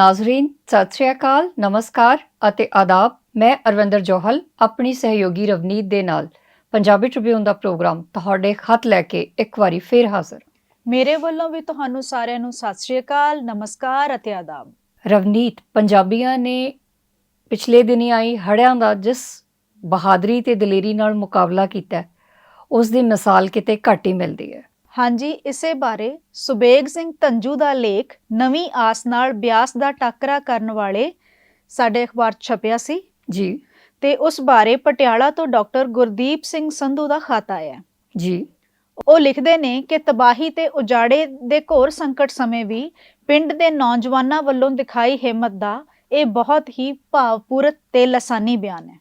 ਨਾਜ਼ਰੀਨ ਸਤਿ ਸ਼੍ਰੀ ਅਕਾਲ ਨਮਸਕਾਰ ਅਤੇ ਆਦਾਬ। ਮੈਂ ਅਰਵਿੰਦਰ ਜੋਹਲ ਆਪਣੀ ਸਹਿਯੋਗੀ ਰਵਨੀਤ ਦੇ ਨਾਲ ਪੰਜਾਬੀ ਟ੍ਰਿਬਿਊਨ ਦਾ ਪ੍ਰੋਗਰਾਮ ਤੁਹਾਡੇ ਖਤ ਲੈ ਕੇ ਇੱਕ ਵਾਰੀ ਫੇਰ ਹਾਜ਼ਰ ਮੇਰੇ ਵੱਲੋਂ ਵੀ ਤੁਹਾਨੂੰ ਸਾਰਿਆਂ ਨੂੰ ਸਤਿ ਸ਼੍ਰੀ ਅਕਾਲ ਨਮਸਕਾਰ ਅਤੇ ਆਦਾਬ। ਰਵਨੀਤ ਪੰਜਾਬੀਆਂ ਨੇ ਪਿਛਲੇ ਦਿਨੀ ਆਈ ਹੜ੍ਹਾਂ ਦਾ ਜਿਸ ਬਹਾਦਰੀ ਤੇ ਦਲੇਰੀ ਨਾਲ ਮੁਕਾਬਲਾ ਕੀਤਾ ਉਸ ਦੀ ਮਿਸਾਲ ਕਿਤੇ ਘੱਟ ਹੀ ਮਿਲਦੀ ਹੈ। ਹਾਂਜੀ ਇਸੇ ਬਾਰੇ ਸੁਬੇਗ ਸਿੰਘ ਤੰਜੂ ਦਾ ਲੇਖ ਨਵੀਂ ਆਸ ਨਾਲ ਬਿਆਸ ਦਾ ਟਾਕਰਾ ਕਰਨ ਵਾਲੇ ਸਾਡੇ ਅਖਬਾਰ ਛਪਿਆ ਸੀ। ਜੀ। ਤੇ ਉਸ ਬਾਰੇ ਪਟਿਆਲਾ ਤੋਂ ਡਾਕਟਰ ਗੁਰਦੀਪ ਸਿੰਘ ਸੰਧੂ ਦਾ ਖਤ ਆਇਆ। ਜੀ। ਉਹ ਲਿਖਦੇ ਨੇ ਕਿ ਤਬਾਹੀ ਤੇ ਉਜਾੜੇ ਦੇ ਘੋਰ ਸੰਕਟ ਸਮੇਂ ਵੀ ਪਿੰਡ ਦੇ ਨੌਜਵਾਨਾਂ ਵੱਲੋਂ ਦਿਖਾਈ ਹਿੰਮਤ ਦਾ ਇਹ ਬਹੁਤ ਹੀ ਭਾਵਪੂਰਤ ਤੇ ਲਸਾਨੀ ਬਿਆਨ ਹੈ।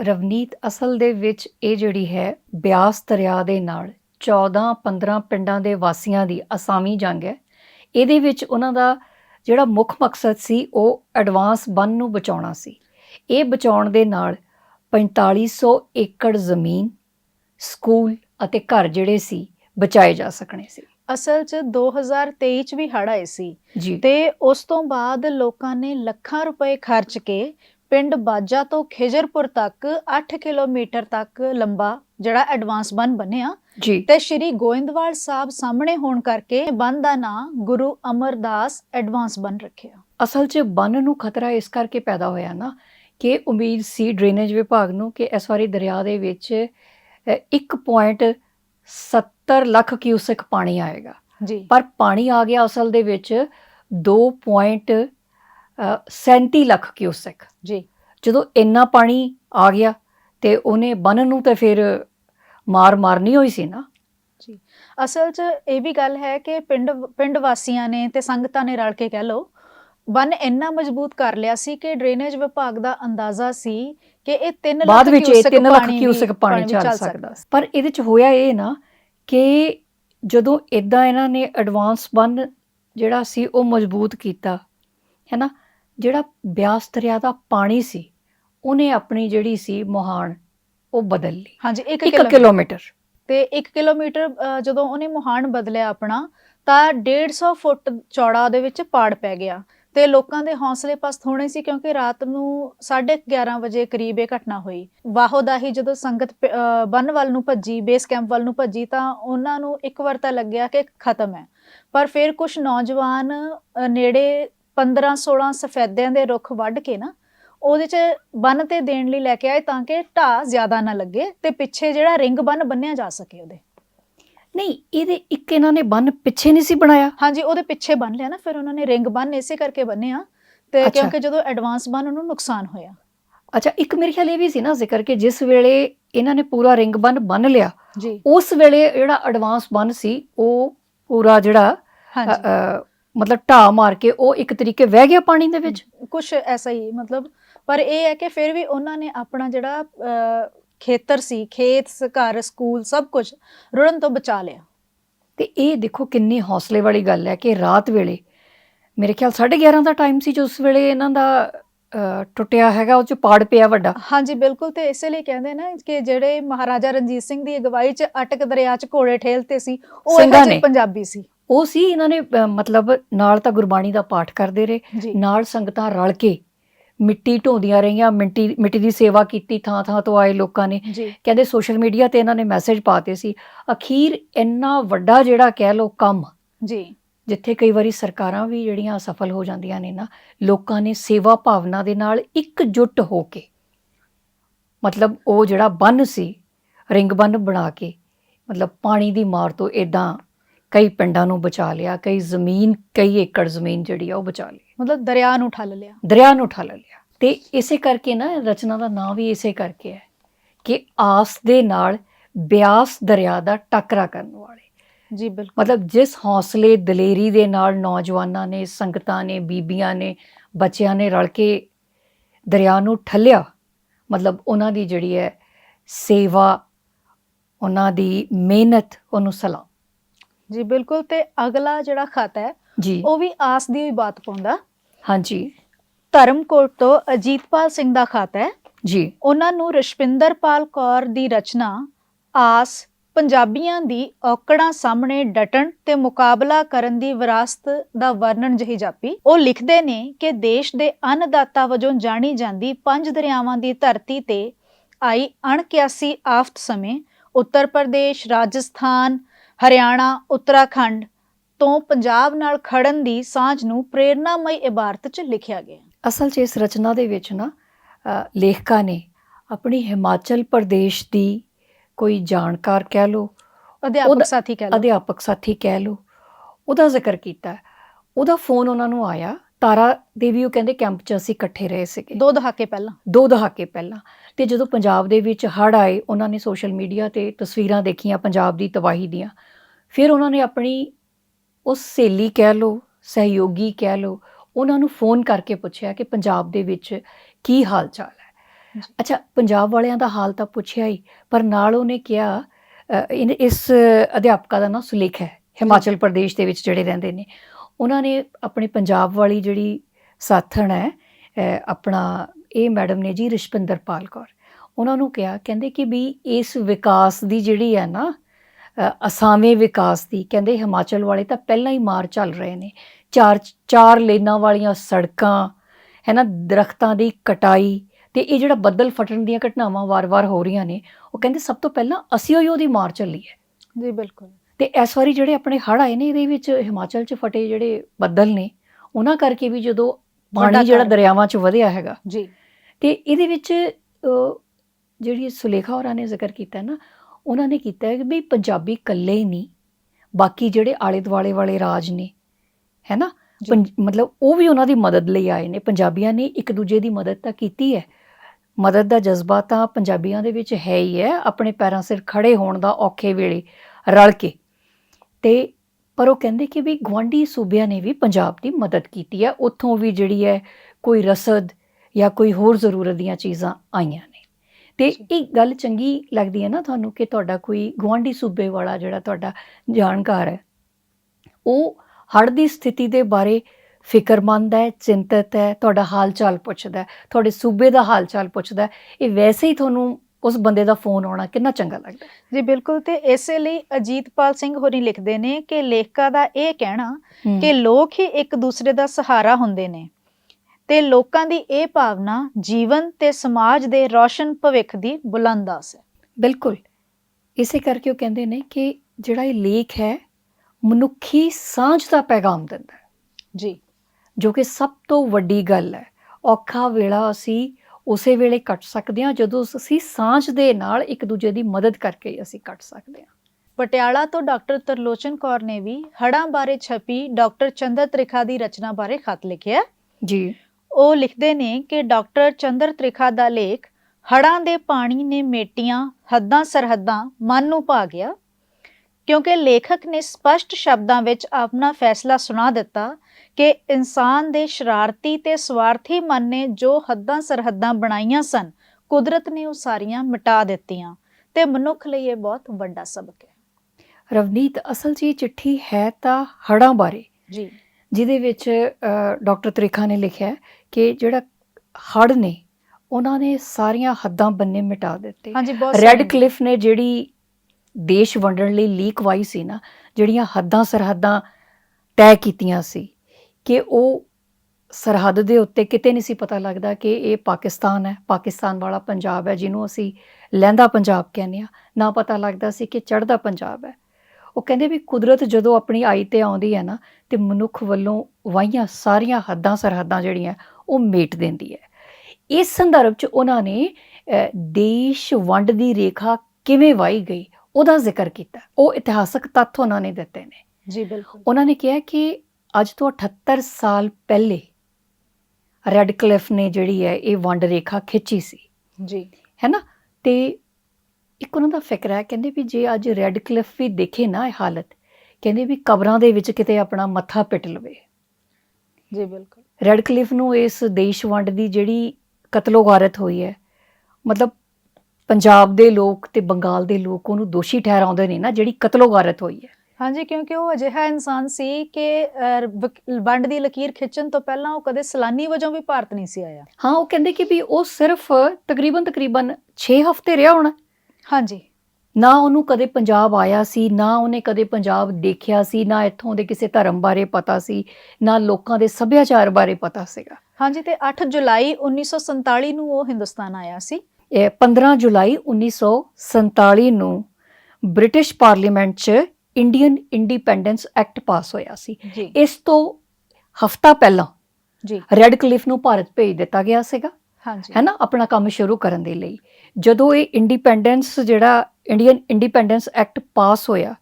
ਰਵਨੀਤ ਅਸਲ ਦੇ ਵਿੱਚ ਇਹ ਜਿਹੜੀ ਹੈ ਬਿਆਸ ਦਰਿਆ ਦੇ ਨਾਲ 14 15 ਪਿੰਡਾਂ ਦੇ ਵਾਸੀਆਂ ਦੀ ਅਸਾਮੀ ਜੰਗ ਹੈ। ਇਹਦੇ ਵਿੱਚ ਉਹਨਾਂ ਦਾ ਜਿਹੜਾ ਮੁੱਖ ਮਕਸਦ ਸੀ ਉਹ ਐਡਵਾਂਸ ਬੰਨ ਨੂੰ ਬਚਾਉਣਾ ਸੀ। ਇਹ ਬਚਾਉਣ ਦੇ ਨਾਲ 4500 ਏਕੜ ਜ਼ਮੀਨ ਸਕੂਲ ਅਤੇ ਘਰ ਜਿਹੜੇ ਸੀ ਬਚਾਏ ਜਾ ਸਕਣੇ ਸੀ। ਅਸਲ 'ਚ 2023 ਚ ਵੀ ਹੜ੍ਹ ਆਏ ਸੀ ਤੇ ਉਸ ਤੋਂ ਬਾਅਦ ਲੋਕਾਂ ਨੇ ਲੱਖਾਂ ਰੁਪਏ ਖਰਚ ਕੇ ਪਿੰਡ ਬਾਜਾ ਤੋਂ ਖਿਜਰਪੁਰ ਤੱਕ 8 ਕਿਲੋਮੀਟਰ ਤੱਕ ਲੰਬਾ ਜਿਹੜਾ ਐਡਵਾਂਸ ਬੰਨ ਬਣਿਆ ਜੀ। ਤੇ ਸ਼੍ਰੀ ਗੋਇੰਦਵਾਲ ਸਾਹਿਬ ਸਾਹਮਣੇ ਹੋਣ ਕਰਕੇ ਬੰਨ ਦਾ ਨਾਂ ਗੁਰੂ ਅਮਰਦਾਸ ਐਡਵਾਂਸ ਬੰਨ ਰੱਖਿਆ। ਅਸਲ 'ਚ ਬੰਨ ਨੂੰ ਖਤਰਾ ਇਸ ਕਰਕੇ ਪੈਦਾ ਹੋਇਆ ਨਾ ਕਿ ਉਮੀਦ ਸੀ ਡਰੇਨੇਜ ਵਿਭਾਗ ਨੂੰ ਕਿ ਇਸ ਵਾਰੀ ਦਰਿਆ ਦੇ ਵਿੱਚ ਅ, 1.70 ਲੱਖ ਕਿਊਸੈਕ ਪਾਣੀ ਆਏਗਾ। ਜੀ। ਪਰ ਪਾਣੀ ਆ ਗਿਆ ਅਸਲ ਦੇ ਵਿੱਚ 2.37 ਲੱਖ ਕਿਊਸੈਕ। ਜੀ। ਜਦੋਂ ਇੰਨਾ ਪਾਣੀ ਆ ਗਿਆ ਤੇ ਉਹਨੇ ਬੰਨ ਨੂੰ ਤੇ ਫਿਰ ਮਾਰ ਮਾਰਨੀ ਹੋਈ ਸੀ ਨਾ। ਜੀ। ਅਸਲ 'ਚ ਇਹ ਵੀ ਗੱਲ ਹੈ ਕਿ ਪਿੰਡ ਪਿੰਡ ਵਾਸੀਆਂ ਨੇ ਤੇ ਸੰਗਤਾਂ ਨੇ ਰਲ ਕੇ ਕਹਿ ਲਓ ਬੰਨ ਇੰਨਾ ਮਜ਼ਬੂਤ ਕਰ ਲਿਆ ਸੀ ਕਿ ਡਰੇਨੇਜ ਵਿਭਾਗ ਦਾ ਅੰਦਾਜ਼ਾ ਸੀ ਕਿ ਇਹ 3 ਲੱਖ ਬਾਅਦ ਵਿੱਚ ਇਹ ਕਿਊਸੈਕ 3 ਲੱਖ ਕਿਊਸੈਕ ਪਾਣੀ ਚੱਲ ਸਕਦਾ। ਪਰ ਇਹਦੇ ਚ ਹੋਇਆ ਇਹ ਨਾ ਕਿ ਜਦੋਂ ਇਦਾਂ ਇਹਨਾਂ ਨੇ ਐਡਵਾਂਸ ਬੰਨ ਜਿਹੜਾ ਸੀ ਉਹ ਮਜ਼ਬੂਤ ਕੀਤਾ ਹੈਨਾ ਜਿਹੜਾ ਬਿਆਸ ਦਰਿਆ ਦਾ ਪਾਣੀ ਸੀ ਉਹਨੇ ਆਪਣੀ ਜਿਹੜੀ ਸੀ ਮੁਹਾਨ ਉਹ ਬਦਲ ਲਈ। ਹਾਂਜੀ 1 1 ਕਿਲੋਮੀਟਰ। ਤੇ 1 ਕਿਲੋਮੀਟਰ ਜਦੋਂ ਉਹਨੇ ਮੁਹਾਨ ਬਦਲਿਆ ਆਪਣਾ ਤਾਂ 150 ਫੁੱਟ ਚੌੜਾ ਉਹਦੇ ਵਿੱਚ ਪਾੜ ਪੈ ਗਿਆ। ਤੇ ਲੋਕਾਂ ਦੇ ਹੌਸਲੇ ਪਸਤ ਹੋਣੇ ਸੀ ਕਿਉਂਕਿ ਰਾਤ ਨੂੰ 11:30 ਵਜੇ ਕਰੀਬ ਇਹ ਘਟਨਾ ਹੋਈ। ਵਾਹੋ ਦਾ ਹੀ ਜਦੋਂ ਸੰਗਤ ਬੰਨ ਵੱਲ ਨੂੰ ਭੱਜੀ ਬੇਸ ਕੈਂਪ ਵੱਲ ਨੂੰ ਭੱਜੀ ਤਾਂ ਉਹਨਾਂ ਨੂੰ ਇੱਕ ਵਾਰ ਤਾਂ ਲੱਗਿਆ ਕਿ ਖਤਮ ਹੈ। ਪਰ ਫਿਰ ਕੁਝ ਨੌਜਵਾਨ ਨੇੜੇ 15 16 ਸਫੈਦਿਆਂ ਦੇ ਰੁੱਖ ਵੱਢ ਕੇ ਨਾ ਉਹਦੇ ਚ ਬੰਨ ਤੇ ਦੇਣ ਲਈ ਲੈ ਕੇ ਆਏ ਤਾਂ ਕਿ ਢਾਹ ਜ਼ਿਆਦਾ ਨਾ ਲੱਗੇ ਤੇ ਪਿੱਛੇ ਜਿਹੜਾ ਰਿੰਗ ਬੰਨ ਬੰਨਿਆ ਜਾ ਸਕੇ ਉਹਦੇ। ਨਹੀਂ ਇਹਦੇ ਇੱਕ ਇਹਨਾਂ ਨੇ ਬੰਨ ਪਿੱਛੇ ਨਹੀਂ ਸੀ ਬਣਾਇਆ? ਹਾਂਜੀ ਉਹਦੇ ਪਿੱਛੇ ਬੰਨ ਲਿਆ ਨਾ ਫਿਰ ਉਹਨਾਂ ਨੇ ਰਿੰਗ ਬੰਨ ਇਸੇ ਕਰਕੇ ਬੰਨਿਆ ਤੇ। ਕਿਉਂਕਿ ਜਦੋਂ ਐਡਵਾਂਸ ਬੰਨ ਉਹਨੂੰ ਨੁਕਸਾਨ ਹੋਇਆ। ਅੱਛਾ ਇੱਕ ਮੇਰੇ ਖਿਆਲ ਇਹ ਵੀ ਸੀ ਨਾ ਜ਼ਿਕਰ ਕਿ ਜਿਸ ਵੇਲੇ ਇਹਨਾਂ ਨੇ ਪੂਰਾ ਰਿੰਗ ਬੰਨ ਬੰਨ ਲਿਆ ਜੀ। ਉਸ ਵੇਲੇ ਜਿਹੜਾ ਐਡਵਾਂਸ ਬੰਨ ਸੀ ਉਹ ਪੂਰਾ ਜਿਹੜਾ ਮਤਲਬ ਢਾਹ ਮਾਰ ਕੇ ਉਹ ਇੱਕ ਤਰੀਕੇ ਵਹਿ ਗਿਆ ਪਾਣੀ ਦੇ ਵਿੱਚ? ਕੁਝ ਐਸਾ ਹੀ ਮਤਲਬ ਪਰ ਇਹ ਹੈ ਕਿ ਫਿਰ ਵੀ ਉਹਨਾਂ ਨੇ ਆਪਣਾ ਜਿਹੜਾ ਖੇਤਰ ਸੀ ਖੇਤ ਘਰ ਸਕੂਲ ਸਭ ਕੁਝ ਰੁੜਨ ਤੋਂ ਬਚਾ ਲਿਆ। ਤੇ ਇਹ ਦੇਖੋ ਕਿੰਨੀ ਹੌਸਲੇ ਵਾਲੀ ਗੱਲ ਹੈ ਕਿ ਰਾਤ ਵੇਲੇ ਮੇਰੇ ਖਿਆਲ 11:30 ਦਾ ਟਾਈਮ ਸੀ ਜੋ ਉਸ ਵੇਲੇ ਇਹਨਾਂ ਦਾ ਟੁੱਟਿਆ ਹੈਗਾ ਉਹ ਚ ਪਾੜ ਪਿਆ ਵੱਡਾ। ਹਾਂਜੀ ਬਿਲਕੁਲ ਤੇ ਇਸੇ ਲਈ ਕਹਿੰਦੇ ਨਾ ਕਿ ਜਿਹੜੇ ਮਹਾਰਾਜਾ ਰਣਜੀਤ ਸਿੰਘ ਦੀ ਅਗਵਾਈ 'ਚ ਅਟਕ ਦਰਿਆ 'ਚ ਘੋੜੇ ਠੇਲਤੇ ਸੀ ਉਹ ਸਿੰਘਾਂ ਇਹੋ ਜਿਹੇ ਨੇ। ਪੰਜਾਬੀ ਸੀ। ਉਹ ਸੀ ਇਹਨਾਂ ਨੇ ਅ, ਮਤਲਬ ਨਾਲ ਤਾਂ ਗੁਰਬਾਣੀ ਦਾ ਪਾਠ ਕਰਦੇ ਰਹੇ ਜੀ। ਨਾਲ ਸੰਗਤਾਂ ਰਲ ਕੇ ਮਿੱਟੀ ਢੋਂਦੀਆਂ ਰਹੀਆਂ ਮਿੱਟੀ ਮਿੱਟੀ ਦੀ ਸੇਵਾ ਕੀਤੀ ਥਾਂ ਥਾਂ ਤੋਂ ਆਏ ਲੋਕਾਂ ਨੇ। ਜੀ। ਕਹਿੰਦੇ ਸੋਸ਼ਲ ਮੀਡੀਆ ਤੇ ਇਹਨਾਂ ਨੇ ਮੈਸੇਜ ਪਾਤੇ ਸੀ ਅਖੀਰ ਇੰਨਾ ਵੱਡਾ ਜਿਹੜਾ ਕਹਿ ਲੋ ਕੰਮ ਜੀ। ਜਿੱਥੇ ਕਈ ਵਾਰੀ ਸਰਕਾਰਾਂ ਵੀ ਜਿਹੜੀਆਂ ਅਸਫਲ ਹੋ ਜਾਂਦੀਆਂ ਨੇ ਨਾ ਲੋਕਾਂ ਨੇ ਸੇਵਾ ਭਾਵਨਾ ਦੇ ਨਾਲ ਇਕਜੁੱਟ ਹੋ ਕੇ ਮਤਲਬ ਉਹ ਜਿਹੜਾ ਬੰਨ ਸੀ ਰਿੰਗ ਬੰਨ ਬਣਾ ਕੇ ਮਤਲਬ ਪਾਣੀ ਦੀ ਮਾਰ ਤੋਂ ਇਦਾਂ ਕਈ ਪਿੰਡਾਂ ਨੂੰ ਬਚਾ ਲਿਆ ਕਈ ਜ਼ਮੀਨ ਕਈ ਏਕੜ ਜ਼ਮੀਨ ਜਿਹੜੀ ਆ ਉਹ ਬਚਾ ਲਈ। ਮਤਲਬ ਦਰਿਆ ਨੂੰ ਠੱਲ ਲਿਆ। ਦਰਿਆ ਨੂੰ ਠੱਲ ਲਿਆ। ਤੇ ਇਸੇ ਕਰਕੇ ਨਾ ਰਚਨਾ ਦਾ ਨਾਮ ਵੀ ਇਸੇ ਕਰਕੇ ਹੈ ਕਿ ਆਸ ਦੇ ਨਾਲ ਬਿਆਸ ਦਰਿਆ ਦਾ ਟੱਕਰਾ ਕਰਨ ਵਾਲੇ। ਜੀ ਬਿਲਕੁਲ। ਮਤਲਬ ਜਿਸ ਹੌਸਲੇ ਦਲੇਰੀ ਦੇ ਨਾਲ ਨੌਜਵਾਨਾਂ ਨੇ ਸੰਗਤਾਂ ਨੇ ਬੀਬੀਆਂ ਨੇ ਬੱਚਿਆਂ ਨੇ ਰਲ ਕੇ ਦਰਿਆ ਨੂੰ ਠੱਲਿਆ ਮਤਲਬ ਉਹਨਾਂ ਦੀ ਜਿਹੜੀ ਹੈ ਸੇਵਾ ਉਹਨਾਂ ਦੀ ਮਿਹਨਤ ਉਹਨੂੰ ਸਲਾਮ। ਜੀ ਬਿਲਕੁਲ ਤੇ ਅਗਲਾ ਜਿਹੜਾ ਖਤ ਹੈ ਜੀ। ਉਹ ਵੀ ਆਸ ਦੀ ਹੀ ਬਾਤ ਪਾਉਂਦਾ। ਹਾਂਜੀ। ਧਰਮਕੋਟ ਤੋਂ ਅਜੀਤਪਾਲ ਸਿੰਘ ਦਾ ਖਤ ਹੈ। ਜੀ। ਉਹਨਾਂ ਨੂੰ ਰਸ਼ਪਿੰਦਰਪਾਲ ਕੌਰ ਦੀ ਰਚਨਾ ਆਸ ਪੰਜਾਬੀਆਂ ਦੀ ਔਕੜਾਂ ਸਾਹਮਣੇ ਡਟਣ ਤੇ ਮੁਕਾਬਲਾ ਕਰਨ ਦੀ ਵਿਰਾਸਤ ਦਾ ਵਰਣਨ ਜਿਹੀ ਜਾਪੀ। ਉਹ ਲਿਖਦੇ ਨੇ ਕਿ ਦੇਸ਼ ਦੇ ਅੰਨਦਾਤਾ ਵਜੋਂ ਜਾਣੀ ਜਾਂਦੀ ਪੰਜ ਦਰਿਆਵਾਂ ਦੀ ਧਰਤੀ ਤੇ ਆਈ ਅਣਕਿਆਸੀ ਆਫਤ ਸਮੇਂ ਉੱਤਰ ਪ੍ਰਦੇਸ਼ ਰਾਜਸਥਾਨ ਹਰਿਆਣਾ ਉੱਤਰਾਖੰਡ ਤੋਂ ਪੰਜਾਬ ਨਾਲ ਖੜਨ ਦੀ ਸਾਂਝ ਨੂੰ ਪ੍ਰੇਰਨਾਮਈ ਇਬਾਰਤ 'ਚ ਲਿਖਿਆ ਗਿਆ। ਅਸਲ 'ਚ ਇਸ ਰਚਨਾ ਦੇ ਵਿੱਚ ਨਾ ਲੇਖਕਾਂ ਨੇ ਆਪਣੀ ਹਿਮਾਚਲ ਪ੍ਰਦੇਸ਼ ਦੀ ਕੋਈ ਜਾਣਕਾਰ ਕਹਿ ਲਓ ਅਧਿਆਪਕ ਸਾਥੀ ਕਹਿ ਲਓ। ਅਧਿਆਪਕ ਸਾਥੀ ਕਹਿ ਲਓ ਉਹਦਾ ਜ਼ਿਕਰ ਕੀਤਾ। ਉਹਦਾ ਫੋਨ ਉਹਨਾਂ ਨੂੰ ਆਇਆ ਤਾਰਾ ਦੇਵੀ ਉਹ ਕਹਿੰਦੇ ਕੈਂਪ 'ਚ ਅਸੀਂ ਇਕੱਠੇ ਰਹੇ ਸੀਗੇ। ਦੋ ਦਹਾਕੇ ਪਹਿਲਾਂ। ਦੋ ਦਹਾਕੇ ਪਹਿਲਾਂ। ਤੇ ਜਦੋਂ ਪੰਜਾਬ ਦੇ ਵਿੱਚ ਹੜ੍ਹ ਆਏ ਉਹਨਾਂ ਨੇ ਸੋਸ਼ਲ ਮੀਡੀਆ ਤੇ ਤਸਵੀਰਾਂ ਦੇਖੀਆਂ ਪੰਜਾਬ ਦੀ ਤਬਾਹੀ ਦੀਆਂ। ਫਿਰ ਉਹਨਾਂ ਨੇ ਆਪਣੀ ਉਸ ਸਹੇਲੀ ਕਹਿ ਲਓ ਸਹਿਯੋਗੀ ਕਹਿ ਲਓ ਉਹਨਾਂ ਨੂੰ ਫੋਨ ਕਰਕੇ ਪੁੱਛਿਆ ਕਿ ਪੰਜਾਬ ਦੇ ਵਿੱਚ ਕੀ ਹਾਲ ਚਾਲ ਹੈ। ਅੱਛਾ ਪੰਜਾਬ ਵਾਲਿਆਂ ਦਾ ਹਾਲ ਤਾਂ ਪੁੱਛਿਆ ਹੀ ਪਰ ਨਾਲ ਉਹਨੇ ਕਿਹਾ ਇਸ ਅਧਿਆਪਕਾ ਦਾ ਨਾਮ ਸੁਲੇਖ ਹੈ ਹਿਮਾਚਲ ਪ੍ਰਦੇਸ਼ ਦੇ ਵਿੱਚ ਜਿਹੜੇ ਰਹਿੰਦੇ ਨੇ। ਉਹਨਾਂ ਨੇ ਆਪਣੇ ਪੰਜਾਬ ਵਾਲੀ ਜਿਹੜੀ ਸਾਥਣ ਹੈ ਆਪਣਾ ਇਹ ਮੈਡਮ ਨੇ ਜੀ ਰਿਸ਼ਪਿੰਦਰਪਾਲ ਕੌਰ। ਉਹਨਾਂ ਨੂੰ ਕਿਹਾ ਕਹਿੰਦੇ ਕਿ ਵੀ ਇਸ ਵਿਕਾਸ ਦੀ ਜਿਹੜੀ ਹੈ ਨਾ ਅਸਾਵੇਂ ਵਿਕਾਸ ਦੀ ਕਹਿੰਦੇ ਹਿਮਾਚਲ ਵਾਲੇ ਤਾਂ ਪਹਿਲਾਂ ਹੀ ਮਾਰ ਚੱਲ ਰਹੇ ਨੇ। ਚਾਰ ਚਾਰ ਲੇਨਾਂ ਵਾਲੀਆਂ ਸੜਕਾਂ ਹੈ ਨਾ ਦਰਖਤਾਂ ਦੀ ਕਟਾਈ ਤੇ ਇਹ ਜਿਹੜਾ ਬੱਦਲ ਫਟਣ ਦੀਆਂ ਘਟਨਾਵਾਂ ਵਾਰ-ਵਾਰ ਹੋ ਰਹੀਆਂ ਨੇ ਉਹ ਕਹਿੰਦੇ ਸਭ ਤੋਂ ਪਹਿਲਾਂ ਅਸੀਂ ਹੀ ਉਹਦੀ ਮਾਰ ਚੱਲੀ ਹੈ। ਜੀ ਬਿਲਕੁਲ। ਤੇ ਇਸ ਵਾਰੀ ਜਿਹੜੇ ਆਪਣੇ ਹੜ੍ਹ ਆਏ ਨੇ ਇਹਦੇ ਵਿੱਚ ਹਿਮਾਚਲ 'ਚ ਫਟੇ ਜਿਹੜੇ ਬੱਦਲ ਨੇ ਉਹਨਾਂ ਕਰਕੇ ਵੀ ਜਦੋਂ ਪਾਣੀ ਜਿਹੜਾ। ਦਰਿਆਵਾਂ 'ਚ ਵਧਿਆ ਹੈਗਾ ਜੀ। ਤੇ ਇਹਦੇ ਵਿੱਚ ਜਿਹੜੀ ਸੁਲੇਖਾ ਹੋਰਾਂ ਨੇ ਜ਼ਿਕਰ ਕੀਤਾ ਨਾ ਉਹਨਾਂ ਨੇ ਕੀਤਾ ਕਿ ਵੀ ਪੰਜਾਬੀ ਇਕੱਲੇ ਹੀ ਨਹੀਂ ਬਾਕੀ ਜਿਹੜੇ ਆਲੇ ਦੁਆਲੇ ਵਾਲੇ ਰਾਜ ਨੇ ਹੈ ਨਾ ਜੀ। ਪੰਜ- ਮਤਲਬ ਉਹ ਵੀ ਉਹਨਾਂ ਦੀ ਮਦਦ ਲਈ ਆਏ ਨੇ ਪੰਜਾਬੀਆਂ ਨੇ ਇੱਕ ਦੂਜੇ ਦੀ ਮਦਦ ਤਾਂ ਕੀਤੀ ਹੈ। ਮਦਦ ਦਾ ਜਜ਼ਬਾ ਤਾਂ ਪੰਜਾਬੀਆਂ ਦੇ ਵਿੱਚ ਹੈ ਹੀ ਹੈ ਆਪਣੇ ਪੈਰਾਂ ਸਿਰ ਖੜੇ ਹੋਣ ਦਾ ਔਖੇ ਵੇਲੇ ਰਲ ਕੇ। ਤੇ ਪਰ ਉਹ ਕਹਿੰਦੇ ਕਿ ਵੀ ਗਵਾਂਢੀ ਸੂਬਿਆਂ ਨੇ ਵੀ ਪੰਜਾਬ ਦੀ ਮਦਦ ਕੀਤੀ ਹੈ ਉੱਥੋਂ ਵੀ ਜਿਹੜੀ ਹੈ ਕੋਈ ਰਸਦ ਜਾਂ ਕੋਈ ਹੋਰ ਜ਼ਰੂਰਤ ਦੀਆਂ ਚੀਜ਼ਾਂ ਆਈਆਂ ਨੇ। ਤੇ। ਇਹ ਗੱਲ ਚੰਗੀ ਲੱਗਦੀ ਹੈ ਨਾ ਤੁਹਾਨੂੰ ਕਿ ਤੁਹਾਡਾ ਕੋਈ ਗਵਾਂਢੀ ਸੂਬੇ ਵਾਲਾ ਜਿਹੜਾ ਤੁਹਾਡਾ ਜਾਣਕਾਰ ਹੈ ਉਹ ਹੜ੍ਹ ਦੀ ਸਥਿਤੀ ਦੇ ਬਾਰੇ ਫਿਕਰਮੰਦ ਹੈ ਚਿੰਤਤ ਹੈ ਤੁਹਾਡਾ ਹਾਲ ਚਾਲ ਪੁੱਛਦਾ ਹੈ ਤੁਹਾਡੇ ਸੂਬੇ ਦਾ ਹਾਲ ਚਾਲ ਪੁੱਛਦਾ ਹੈ ਇਹ ਵੈਸੇ ਹੀ ਤੁਹਾਨੂੰ ਉਸ ਬੰਦੇ ਦਾ ਫੋਨ ਆਉਣਾ ਕਿੰਨਾ ਚੰਗਾ ਲੱਗਦਾ ਜੀ ਬਿਲਕੁਲ ਤੇ ਇਸੇ ਲਈ ਅਜੀਤਪਾਲ ਸਿੰਘ ਹੋਰੀ ਲਿਖਦੇ ਨੇ ਕਿ ਲੇਖਕਾਂ ਦਾ ਇਹ ਕਹਿਣਾ ਕਿ ਲੋਕ ਹੀ ਇੱਕ ਦੂਸਰੇ ਦਾ ਸਹਾਰਾ ਹੁੰਦੇ ਨੇ। ਤੇ ਲੋਕਾਂ ਦੀ ਇਹ ਭਾਵਨਾ ਜੀਵਨ ਤੇ ਸਮਾਜ ਦੇ ਰੌਸ਼ਨ ਭਵਿੱਖ ਦੀ ਬੁਲੰਦ ਆਸ ਹੈ ਬਿਲਕੁਲ। ਇਸੇ ਕਰਕੇ ਉਹ ਕਹਿੰਦੇ ਨੇ ਕਿ ਜਿਹੜਾ ਇਹ ਲੇਖ ਹੈ ਮਨੁੱਖੀ ਸਾਂਝ ਦਾ ਪੈਗਾਮ ਦਿੰਦਾ ਹੈ। ਜੀ। ਜੋ ਕਿ ਸਭ ਤੋਂ ਵੱਡੀ ਗੱਲ ਹੈ। ਔਖਾ ਵੇਲਾ ਅਸੀਂ ਉਸੇ ਵੇਲੇ ਕੱਟ ਸਕਦੇ ਹਾਂ ਜਦੋਂ ਅਸੀਂ ਸਾਂਝ ਦੇ ਨਾਲ ਇੱਕ ਦੂਜੇ ਦੀ ਮਦਦ ਕਰਕੇ ਅਸੀਂ ਕੱਟ ਸਕਦੇ ਹਾਂ। ਪਟਿਆਲਾ ਤੋਂ ਡਾਕਟਰ ਤਰਲੋਚਨ ਕੌਰ ਨੇ ਵੀ ਹੜ੍ਹਾਂ ਬਾਰੇ ਛਪੀ ਡਾਕਟਰ ਚੰਦਰ ਤ੍ਰਿਖਾ ਦੀ ਰਚਨਾ ਬਾਰੇ ਖਤ ਲਿਖਿਆ। ਜੀ। ਉਹ ਲਿਖਦੇ ਨੇ ਕਿ ਡਾਕਟਰ ਚੰਦਰ ਤ੍ਰਿਖਾ ਦਾ ਲੇਖ ਹੜ੍ਹਾਂ ਦੇ ਪਾਣੀ ਨੇ ਮੇਟੀਆਂ ਹੱਦਾਂ ਸਰਹੱਦਾਂ ਮਨ ਨੂੰ ਭਾ ਗਿਆ। ਕਿਉਂਕਿ ਲੇਖਕ ਨੇ ਸਪਸ਼ਟ ਸ਼ਬਦਾਂ ਵਿੱਚ ਆਪਣਾ ਫੈਸਲਾ ਸੁਣਾ ਦਿੱਤਾ ਕਿ ਇਨਸਾਨ ਦੇ ਸ਼ਰਾਰਤੀ ਤੇ ਸਵਾਰਥੀ ਮਨ ਨੇ ਜੋ ਹੱਦਾਂ ਸਰਹੱਦਾਂ ਬਣਾਈਆਂ ਸਨ ਕੁਦਰਤ ਨੇ ਉਹ ਸਾਰੀਆਂ ਮਿਟਾ ਦਿੱਤੀਆਂ। ਤੇ ਮਨੁੱਖ ਲਈ ਇਹ ਬਹੁਤ ਵੱਡਾ ਸਬਕ ਹੈ। ਰਵਨੀਤ ਅਸਲ 'ਚ ਇਹ ਚਿੱਠੀ ਹੈ ਤਾਂ ਹੜ੍ਹਾਂ ਬਾਰੇ। ਜੀ। ਜਿਹਦੇ ਵਿੱਚ ਡਾਕਟਰ ਤ੍ਰਿਖਾ ਨੇ ਲਿਖਿਆ ਕਿ ਜਿਹੜਾ ਹੜ੍ਹ ਨੇ ਉਹਨਾਂ ਨੇ ਸਾਰੀਆਂ ਹੱਦਾਂ ਬੰਨੇ ਮਿਟਾ ਦਿੱਤੇ। ਹਾਂਜੀ ਬਹੁਤ ਰੈੱਡ ਕਲਿਫ ਨੇ ਜਿਹੜੀ ਦੇਸ਼ ਵੰਡਣ ਲਈ ਲੀਕ ਵਾਈ ਸੀ ਨਾ ਜਿਹੜੀਆਂ ਹੱਦਾਂ ਸਰਹੱਦਾਂ ਤੈਅ ਕੀਤੀਆਂ ਸੀ ਕਿ ਉਹ ਸਰਹੱਦ ਦੇ ਉੱਤੇ ਕਿਤੇ ਨਹੀਂ ਸੀ ਪਤਾ ਲੱਗਦਾ ਕਿ ਇਹ ਪਾਕਿਸਤਾਨ ਹੈ ਪਾਕਿਸਤਾਨ ਵਾਲਾ ਪੰਜਾਬ ਹੈ ਜਿਹਨੂੰ ਅਸੀਂ ਲਹਿੰਦਾ ਪੰਜਾਬ ਕਹਿੰਦੇ ਆ ਨਾ ਪਤਾ ਲੱਗਦਾ ਸੀ ਕਿ ਚੜ੍ਹਦਾ ਪੰਜਾਬ ਹੈ। ਉਹ ਕਹਿੰਦੇ ਵੀ ਕੁਦਰਤ ਜਦੋਂ ਆਪਣੀ ਆਈ ਤੇ ਆਉਂਦੀ ਹੈ ਨਾ ਤੇ ਮਨੁੱਖ ਵੱਲੋਂ ਵਾਹੀਆਂ ਸਾਰੀਆਂ ਹੱਦਾਂ ਸਰਹੱਦਾਂ ਜਿਹੜੀਆਂ ਉਹ ਮੇਟ ਦਿੰਦੀ ਹੈ। ਇਸ ਸੰਦਰਭ 'ਚ ਉਹਨਾਂ ਨੇ ਦੇਸ਼ ਵੰਡ ਦੀ ਰੇਖਾ ਕਿਵੇਂ ਵਾਈ ਗਈ ਉਹਦਾ ਜ਼ਿਕਰ ਕੀਤਾ। ਉਹ ਇਤਿਹਾਸਕ ਤੱਥ ਉਹਨਾਂ ਨੇ ਦਿੱਤੇ ਨੇ। ਜੀ ਬਿਲਕੁਲ। ਉਹਨਾਂ ਨੇ ਕਿਹਾ ਕਿ ਅੱਜ ਤੋਂ 78 ਸਾਲ ਪਹਿਲੇ ਰੈੱਡ ਕਲਿਫ ਨੇ ਜਿਹੜੀ ਹੈ ਇਹ ਵੰਡ ਰੇਖਾ ਖਿੱਚੀ ਸੀ। ਜੀ। ਹੈ ਨਾ? ਤੇ ਇੱਕ ਉਹਨਾਂ ਦਾ ਫਿਕਰ ਹੈ ਕਹਿੰਦੇ ਵੀ ਜੇ ਅੱਜ ਰੈੱਡ ਕਲਿਫ ਵੀ ਦੇਖੇ ਨਾ ਇਹ ਹਾਲਤ ਕਹਿੰਦੇ ਵੀ ਕਬਰਾਂ ਦੇ ਵਿੱਚ ਕਿਤੇ ਆਪਣਾ ਮੱਥਾ ਪਿੱਟ ਲਵੇ। ਜੀ ਬਿਲਕੁਲ। ਰੈੱਡ ਕਲਿਫ ਨੂੰ ਇਸ ਦੇਸ਼ ਵੰਡ ਦੀ ਜਿਹੜੀ ਕਤਲੋਗਾਰਤ ਹੋਈ ਹੈ ਮਤਲਬ ਪੰਜਾਬ ਦੇ ਲੋਕ ਤੇ ਬੰਗਾਲ ਦੇ ਲੋਕ ਉਹਨੂੰ ਦੋਸ਼ੀ ਠਹਿਰਾਉਂਦੇ ਨੇ ਨਾ ਜਿਹੜੀ ਕਤਲੋਗਾਰਤ ਹੋਈ ਹੈ। ਹਾਂਜੀ ਕਿਉਂਕਿ ਉਹ ਅਜਿਹਾ ਇਨਸਾਨ ਸੀ ਕਿ ਵੰਡ ਦੀ ਲਕੀਰ ਖਿੱਚਣ ਤੋਂ ਪਹਿਲਾਂ ਉਹ ਕਦੇ ਸਲਾਨੀ ਵਜੋਂ ਵੀ ਭਾਰਤ ਨਹੀਂ ਸੀ ਆਇਆ। ਹਾਂ ਉਹ ਕਹਿੰਦੇ ਕਿ ਵੀ ਉਹ ਸਿਰਫ ਤਕਰੀਬਨ ਤਕਰੀਬਨ 6 ਹਫ਼ਤੇ ਰਿਹਾ ਹੋਣਾ। ਹਾਂਜੀ। ਨਾ ਉਹਨੂੰ ਕਦੇ ਪੰਜਾਬ ਆਇਆ ਸੀ ਨਾ ਉਹਨੇ ਕਦੇ ਪੰਜਾਬ ਦੇਖਿਆ ਸੀ ਨਾ ਇੱਥੋਂ ਦੇ ਕਿਸੇ ਧਰਮ ਬਾਰੇ ਪਤਾ ਸੀ ਨਾ ਲੋਕਾਂ ਦੇ ਸੱਭਿਆਚਾਰ ਬਾਰੇ ਪਤਾ ਸੀਗਾ। ਹਾਂਜੀ ਤੇ 8 ਜੁਲਾਈ 1947 ਨੂੰ ਉਹ ਹਿੰਦੁਸਤਾਨ ਆਇਆ ਸੀ। ਇਹ 15 ਜੁਲਾਈ 1947 ਨੂੰ ਬ੍ਰਿਟਿਸ਼ ਪਾਰਲੀਮੈਂਟ 'ਚ ਇੰਡੀਅਨ ਇੰਡੀਪੈਂਡੈਂਸ ਐਕਟ ਪਾਸ ਹੋਇਆ ਸੀ। ਜੀ। ਇਸ ਤੋਂ ਹਫਤਾ ਪਹਿਲਾਂ ਜੀ। ਰੈੱਡ ਕਲਿਫ ਨੂੰ ਭਾਰਤ ਭੇਜ ਦਿੱਤਾ ਗਿਆ ਸੀਗਾ। ਹਾਂਜੀ। ਹੈ ਨਾ ਆਪਣਾ ਕੰਮ ਸ਼ੁਰੂ ਕਰਨ ਦੇ ਲਈ। ਜਦੋਂ ਇਹ ਇੰਡੀਪੈਂਡੈਂਸ ਜਿਹੜਾ ਇੰਡੀਅਨ ਇੰਡੀਪੈਂਡੈਂਸ ਐਕਟ ਪਾਸ ਹੋਇਆ